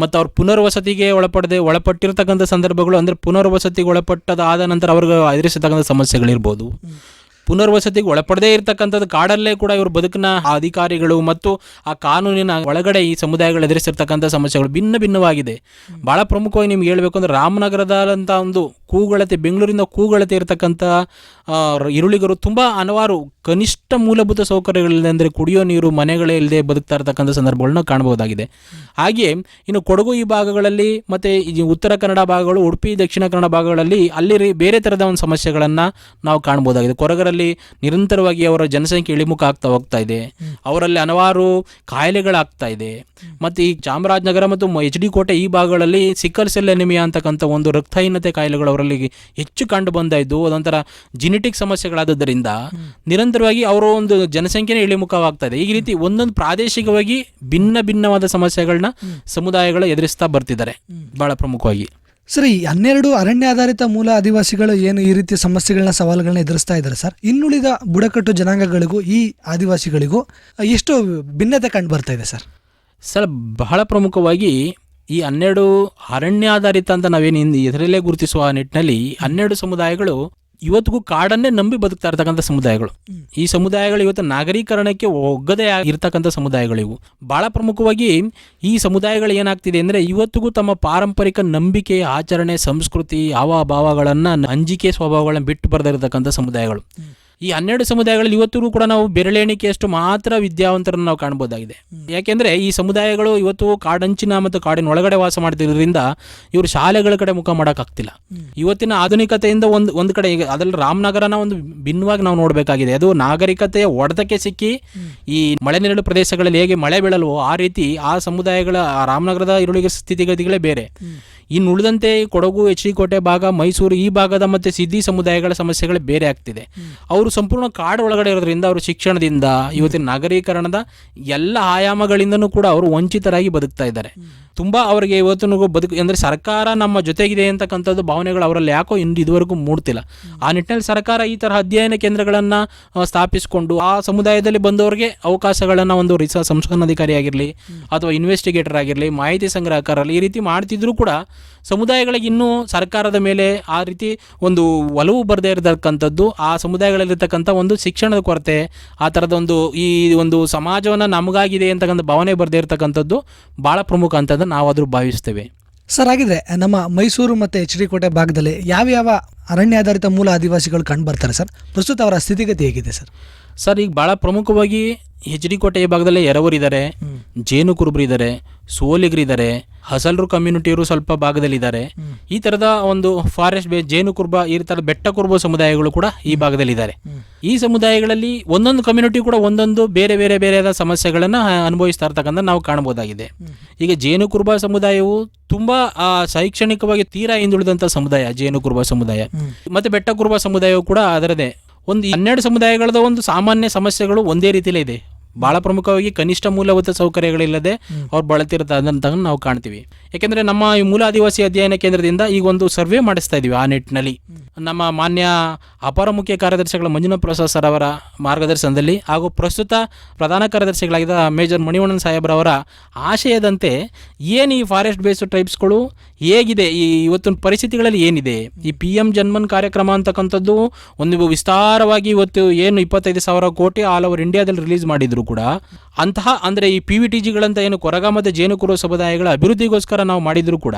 ಮತ್ತು ಅವ್ರ ಪುನರ್ವಸತಿಗೆ ಒಳಪಡದೆ ಒಳಪಟ್ಟಿರ್ತಕ್ಕಂಥ ಸಂದರ್ಭಗಳು ಅಂದರೆ ಪುನರ್ವಸತಿಗೆ ಒಳಪಟ್ಟದ ಆದ ನಂತರ ಅವ್ರಿಗೆ ಎದುರಿಸತಕ್ಕಂಥ ಸಮಸ್ಯೆಗಳಿರ್ಬೋದು. ಪುನರ್ವಸತಿಗೆ ಒಳಪಡದೇ ಇರತಕ್ಕಂಥದ್ದು ಕಾಡಲ್ಲೇ ಕೂಡ ಇವರು ಬದುಕಿನ ಆ ಅಧಿಕಾರಿಗಳು ಮತ್ತು ಆ ಕಾನೂನಿನ ಒಳಗಡೆ ಈ ಸಮುದಾಯಗಳು ಎದುರಿಸಿರ್ತಕ್ಕಂಥ ಸಮಸ್ಯೆಗಳು ಭಿನ್ನ ಭಿನ್ನವಾಗಿದೆ. ಬಹಳ ಪ್ರಮುಖವಾಗಿ ನಿಮ್ಗೆ ಹೇಳಬೇಕು ಅಂದ್ರೆ ರಾಮನಗರದಂಥ ಒಂದು ಕೂಗಳತೆ ಬೆಂಗಳೂರಿಂದ ಕೂಗಳತೆ ಇರತಕ್ಕಂಥ ಇರುಳಿಗರು ತುಂಬ ಹಲವಾರು ಕನಿಷ್ಠ ಮೂಲಭೂತ ಸೌಕರ್ಯಗಳಿಲ್ಲದೆ ಅಂದರೆ ಕುಡಿಯೋ ನೀರು ಮನೆಗಳೇ ಇಲ್ಲದೆ ಬದುಕ್ತಾ ಇರತಕ್ಕಂಥ ಸಂದರ್ಭಗಳನ್ನ ಕಾಣಬಹುದಾಗಿದೆ. ಹಾಗೆಯೇ ಇನ್ನು ಕೊಡಗು ಈ ಭಾಗಗಳಲ್ಲಿ ಮತ್ತು ಈ ಉತ್ತರ ಕನ್ನಡ ಭಾಗಗಳು ಉಡುಪಿ ದಕ್ಷಿಣ ಕನ್ನಡ ಭಾಗಗಳಲ್ಲಿ ಅಲ್ಲಿ ಬೇರೆ ಥರದ ಒಂದು ಸಮಸ್ಯೆಗಳನ್ನು ನಾವು ಕಾಣ್ಬೋದಾಗಿದೆ ಕೊರಗರಲ್ಲಿ ನಿರಂತರವಾಗಿ ಅವರ ಜನಸಂಖ್ಯೆ ಇಳಿಮುಖ ಆಗ್ತಾ ಹೋಗ್ತಾ ಇದೆ. ಅವರಲ್ಲಿ ಹಲವಾರು ಕಾಯಿಲೆಗಳಾಗ್ತಾ ಇದೆ. ಮತ್ತು ಈ ಚಾಮರಾಜನಗರ ಮತ್ತು ಎಚ್ ಡಿ ಕೋಟೆ ಈ ಭಾಗಗಳಲ್ಲಿ ಸಿಕ್ಕಲ್ ಸೆಲ್ ಎನಿಮಿಯಾ ಅಂತಕ್ಕಂಥ ಒಂದು ರಕ್ತಹೀನತೆ ಕಾಯಿಲೆಗಳು ಅವರಲ್ಲಿ ಹೆಚ್ಚು ಕಂಡು ಬಂದಾಯಿದ್ದು ಅದೊಂಥರ ಜಿನೆಟಿಕ್ ಸಮಸ್ಯೆಗಳಾದದ್ದರಿಂದ ನಿರಂತರವಾಗಿ ಅವರ ಒಂದು ಜನಸಂಖ್ಯೆನೇ ಇಳಿಮುಖವಾಗ್ತಾ ಇದೆ. ಈ ರೀತಿ ಒಂದೊಂದು ಪ್ರಾದೇಶಿಕವಾಗಿ ಭಿನ್ನ ಭಿನ್ನವಾದ ಸಮಸ್ಯೆಗಳನ್ನ ಸಮುದಾಯಗಳು ಎದುರಿಸ್ತಾ ಬರ್ತಿದ್ದಾರೆ ಬಹಳ ಪ್ರಮುಖವಾಗಿ. ಸರ್ ಈ ಹನ್ನೆರಡು ಅರಣ್ಯ ಆಧಾರಿತ ಮೂಲ ಆದಿವಾಸಿಗಳು ಏನು ಈ ರೀತಿಯ ಸಮಸ್ಯೆಗಳನ್ನ ಸವಾಲುಗಳನ್ನ ಎದುರಿಸ್ತಾ ಇದ್ದಾರೆ ಸರ್? ಇನ್ನುಳಿದ ಬುಡಕಟ್ಟು ಜನಾಂಗಗಳಿಗೂ ಈ ಆದಿವಾಸಿಗಳಿಗೂ ಎಷ್ಟು ಭಿನ್ನತೆ ಕಂಡು ಬರ್ತಾ ಇದೆ ಸರ್? ಸರ್ ಬಹಳ ಪ್ರಮುಖವಾಗಿ ಈ ಹನ್ನೆರಡು ಅರಣ್ಯಾಧಾರಿತ ಅಂತ ನಾವೇನು ಇದರಲ್ಲೇ ಗುರುತಿಸುವ ನಿಟ್ಟಿನಲ್ಲಿ ಹನ್ನೆರಡು ಸಮುದಾಯಗಳು ಇವತ್ತಿಗೂ ಕಾಡನ್ನೇ ನಂಬಿ ಬದುಕ್ತಾ ಇರ್ತಕ್ಕಂಥ ಸಮುದಾಯಗಳು. ಈ ಸಮುದಾಯಗಳು ಇವತ್ತು ನಾಗರೀಕರಣಕ್ಕೆ ಒಗ್ಗದೇ ಇರ್ತಕ್ಕಂಥ ಸಮುದಾಯಗಳಿವು. ಬಹಳ ಪ್ರಮುಖವಾಗಿ ಈ ಸಮುದಾಯಗಳು ಏನಾಗ್ತಿದೆ ಅಂದರೆ ಇವತ್ತಿಗೂ ತಮ್ಮ ಪಾರಂಪರಿಕ ನಂಬಿಕೆ, ಆಚರಣೆ, ಸಂಸ್ಕೃತಿ ಹಾವ ಭಾವಗಳನ್ನು ಅಂಜಿಕೆ ಸ್ವಭಾವಗಳನ್ನ ಬಿಟ್ಟು ಬರೆದಿರತಕ್ಕಂಥ ಸಮುದಾಯಗಳು. ಈ ಹನ್ನೆರಡು ಸಮುದಾಯಗಳಲ್ಲಿ ಇವತ್ತಿಗೂ ಕೂಡ ನಾವು ಬೆರಳೆಣಿಕೆಯಷ್ಟು ಮಾತ್ರ ವಿದ್ಯಾವಂತರನ್ನು ನಾವು ಕಾಣ್ಬೋದಾಗಿದೆ. ಯಾಕೆಂದ್ರೆ ಈ ಸಮುದಾಯಗಳು ಇವತ್ತು ಕಾಡಂಚಿನ ಮತ್ತು ಕಾಡಿನ ಒಳಗಡೆ ವಾಸ ಮಾಡ್ತಿರೋದ್ರಿಂದ ಇವರು ಶಾಲೆಗಳ ಕಡೆ ಮುಖ ಮಾಡೋಕ್ಕಾಗ್ತಿಲ್ಲ. ಇವತ್ತಿನ ಆಧುನಿಕತೆಯಿಂದ ಒಂದು ಒಂದು ಕಡೆ ಈಗ ಅದರಲ್ಲಿ ರಾಮನಗರನ ಒಂದು ಭಿನ್ನವಾಗಿ ನಾವು ನೋಡಬೇಕಾಗಿದೆ. ಅದು ನಾಗರಿಕತೆಯ ಒಡೆದಕ್ಕೆ ಸಿಕ್ಕಿ ಈ ಮಳೆ ನೆರಳು ಪ್ರದೇಶಗಳಲ್ಲಿ ಹೇಗೆ ಮಳೆ ಬೀಳಲ್ವೋ ಆ ರೀತಿ ಆ ಸಮುದಾಯಗಳ ರಾಮನಗರದ ಇರುಳಿಗೆ ಸ್ಥಿತಿಗತಿಗಳೇ ಬೇರೆ. ಇನ್ನು ಉಳಿದಂತೆ ಕೊಡಗು ಎಚ್ ಡಿ ಕೋಟೆ ಭಾಗ ಮೈಸೂರು ಈ ಭಾಗದ ಮತ್ತು ಸಿದ್ದಿ ಸಮುದಾಯಗಳ ಸಮಸ್ಯೆಗಳು ಬೇರೆ ಆಗ್ತಿದೆ. ಅವರು ಸಂಪೂರ್ಣ ಕಾಡು ಒಳಗಡೆ ಇರೋದ್ರಿಂದ ಅವರು ಶಿಕ್ಷಣದಿಂದ ಇವತ್ತಿನ ನಾಗರೀಕರಣದ ಎಲ್ಲ ಆಯಾಮಗಳಿಂದನೂ ಕೂಡ ಅವರು ವಂಚಿತರಾಗಿ ಬದುಕ್ತಾ ಇದ್ದಾರೆ. ತುಂಬಾ ಅವರಿಗೆ ಇವತ್ತಿನಗೂ ಬದುಕು ಅಂದರೆ ಸರ್ಕಾರ ನಮ್ಮ ಜೊತೆಗಿದೆ ಅಂತಕ್ಕಂಥದ್ದು ಭಾವನೆಗಳು ಅವರಲ್ಲಿ ಯಾಕೋ ಇಂದು ಇದುವರೆಗೂ ಮೂಡ್ತಿಲ್ಲ. ಆ ನಿಟ್ಟಿನಲ್ಲಿ ಸರ್ಕಾರ ಈ ತರಹ ಅಧ್ಯಯನ ಕೇಂದ್ರಗಳನ್ನು ಸ್ಥಾಪಿಸಿಕೊಂಡು ಆ ಸಮುದಾಯದಲ್ಲಿ ಬಂದವರಿಗೆ ಅವಕಾಶಗಳನ್ನು ಒಂದು ರಿಸ ಸಂಶೋಧನಾಧಿಕಾರಿ ಆಗಿರಲಿ ಅಥವಾ ಇನ್ವೆಸ್ಟಿಗೇಟರ್ ಆಗಿರಲಿ ಮಾಹಿತಿ ಸಂಗ್ರಹಕಾರರಲ್ಲಿ ಈ ರೀತಿ ಮಾಡ್ತಿದ್ರು ಕೂಡ ಸಮುದಾಯಗಳಿಗೆ ಇನ್ನೂ ಸರ್ಕಾರದ ಮೇಲೆ ಆ ರೀತಿ ಒಂದು ಒಲವು ಬರದೇ ಇರತಕ್ಕಂಥದ್ದು, ಆ ಸಮುದಾಯಗಳಲ್ಲಿರ್ತಕ್ಕಂಥ ಒಂದು ಶಿಕ್ಷಣದ ಕೊರತೆ, ಆ ಥರದ ಒಂದು ಈ ಒಂದು ಸಮಾಜವನ್ನು ನಮಗಾಗಿದೆ ಅಂತಕ್ಕಂಥ ಭಾವನೆ ಬರದೇ ಇರತಕ್ಕಂಥದ್ದು ಭಾಳ ಪ್ರಮುಖ ಅಂತಂದು ನಾವಾದರೂ ಭಾವಿಸ್ತೇವೆ. ಸರ್, ಹಾಗಿದ್ರೆ ನಮ್ಮ ಮೈಸೂರು ಮತ್ತು ಎಚ್ ಡಿ ಕೋಟೆ ಭಾಗದಲ್ಲಿ ಯಾವ್ಯಾವ ಅರಣ್ಯಾಧಾರಿತ ಮೂಲ ಆದಿವಾಸಿಗಳು ಕಂಡು ಬರ್ತಾರೆ ಸರ್? ಪ್ರಸ್ತುತ ಅವರ ಸ್ಥಿತಿಗತಿ ಹೇಗಿದೆ ಸರ್? ಸರ್ ಈಗ ಭಾಳ ಪ್ರಮುಖವಾಗಿ ಎಚ್ ಡಿ ಕೋಟೆ ಈ ಭಾಗದಲ್ಲಿ ಎರವರಿದ್ದಾರೆ ಜೇನು ಕುರುಬರಿದ್ದಾರೆ ಸೋಲಿಗರಿದ್ದಾರೆ ಹಸಲ್ರು ಕಮ್ಯುನಿಟಿಯವರು ಸ್ವಲ್ಪ ಭಾಗದಲ್ಲಿದ್ದಾರೆ. ಈ ಥರದ ಒಂದು ಫಾರೆಸ್ಟ್ ಬೇ ಜೇನು ಕುರುಬ ಈ ಥರದ ಬೆಟ್ಟ ಕುರುಬ ಸಮುದಾಯಗಳು ಕೂಡ ಈ ಭಾಗದಲ್ಲಿದ್ದಾರೆ. ಈ ಸಮುದಾಯಗಳಲ್ಲಿ ಒಂದೊಂದು ಕಮ್ಯುನಿಟಿ ಕೂಡ ಒಂದೊಂದು ಬೇರೆ ಬೇರೆ ಬೇರೆಯಾದ ಸಮಸ್ಯೆಗಳನ್ನು ಅನುಭವಿಸ್ತಾ ಇರ್ತಕ್ಕಂಥ ನಾವು ಕಾಣಬಹುದಾಗಿದೆ. ಈಗ ಜೇನು ಕುರುಬ ಸಮುದಾಯವು ತುಂಬಾ ಶೈಕ್ಷಣಿಕವಾಗಿ ತೀರಾ ಹಿಂದುಳಿದಂಥ ಸಮುದಾಯ ಜೇನು ಕುರುಬ ಸಮುದಾಯ ಮತ್ತೆ ಬೆಟ್ಟ ಕುರುಬ ಸಮುದಾಯವು ಕೂಡ ಅದರದೇ ಒಂದು ಹನ್ನೆರಡು ಸಮುದಾಯಗಳದ ಒಂದು ಸಾಮಾನ್ಯ ಸಮಸ್ಯೆಗಳು ಒಂದೇ ರೀತಿಯಲ್ಲೇ ಇದೆ. ಬಹಳ ಪ್ರಮುಖವಾಗಿ ಕನಿಷ್ಠ ಮೂಲಭೂತ ಸೌಕರ್ಯಗಳಿಲ್ಲದೆ ಅವ್ರು ಬಳತಿರ್ತದಂತ ನಾವು ಕಾಣ್ತೀವಿ. ಯಾಕೆಂದ್ರೆ ನಮ್ಮ ಈ ಮೂಲ ಆದಿವಾಸಿ ಅಧ್ಯಯನ ಕೇಂದ್ರದಿಂದ ಈಗ ಒಂದು ಸರ್ವೆ ಮಾಡಿಸ್ತಾ ಇದೀವಿ ಆ ನಿಟ್ಟಿನಲ್ಲಿ. ನಮ್ಮ ಮಾನ್ಯ ಅಪರ ಮುಖ್ಯ ಕಾರ್ಯದರ್ಶಿಗಳ ಮಂಜುನಾಥ ಪ್ರಸಾದ್ ಸರ್ ಅವರ ಮಾರ್ಗದರ್ಶನದಲ್ಲಿ ಹಾಗೂ ಪ್ರಸ್ತುತ ಪ್ರಧಾನ ಕಾರ್ಯದರ್ಶಿಗಳಾಗಿದ್ದ ಮೇಜರ್ ಮಣಿವಣ್ಣನ್ ಸಾಹೇಬ್ರವರ ಆಶಯದಂತೆ ಏನು ಈ ಫಾರೆಸ್ಟ್ ಬೇಸ್ಡ್ ಟ್ರೈಬ್ಸ್ಗಳು ಹೇಗಿದೆ ಈ ಇವತ್ತಿನ ಪರಿಸ್ಥಿತಿಗಳಲ್ಲಿ ಏನಿದೆ? ಈ ಪಿ ಎಂ ಜನ್ಮನ್ ಕಾರ್ಯಕ್ರಮ ಅಂತಕ್ಕಂಥದ್ದು ಒಂದು ವಿಸ್ತಾರವಾಗಿ ಇವತ್ತು ಏನು ಇಪ್ಪತ್ತೈದು ಸಾವಿರ ಕೋಟಿ ಆಲ್ ಓವರ್ ಇಂಡಿಯಾದಲ್ಲಿ ರಿಲೀಸ್ ಮಾಡಿದ್ರು ಕೂಡ. ಅಂತಹ ಅಂದರೆ ಈ ಪಿ ವಿ ಟಿ ಜಿಗಳಂತ ಏನು ಕೊರಗಾಮದ ಜೇನುಕುರು ಸಮುದಾಯಗಳ ಅಭಿವೃದ್ಧಿಗೋಸ್ಕರ ನಾವು ಮಾಡಿದ್ರು ಕೂಡ.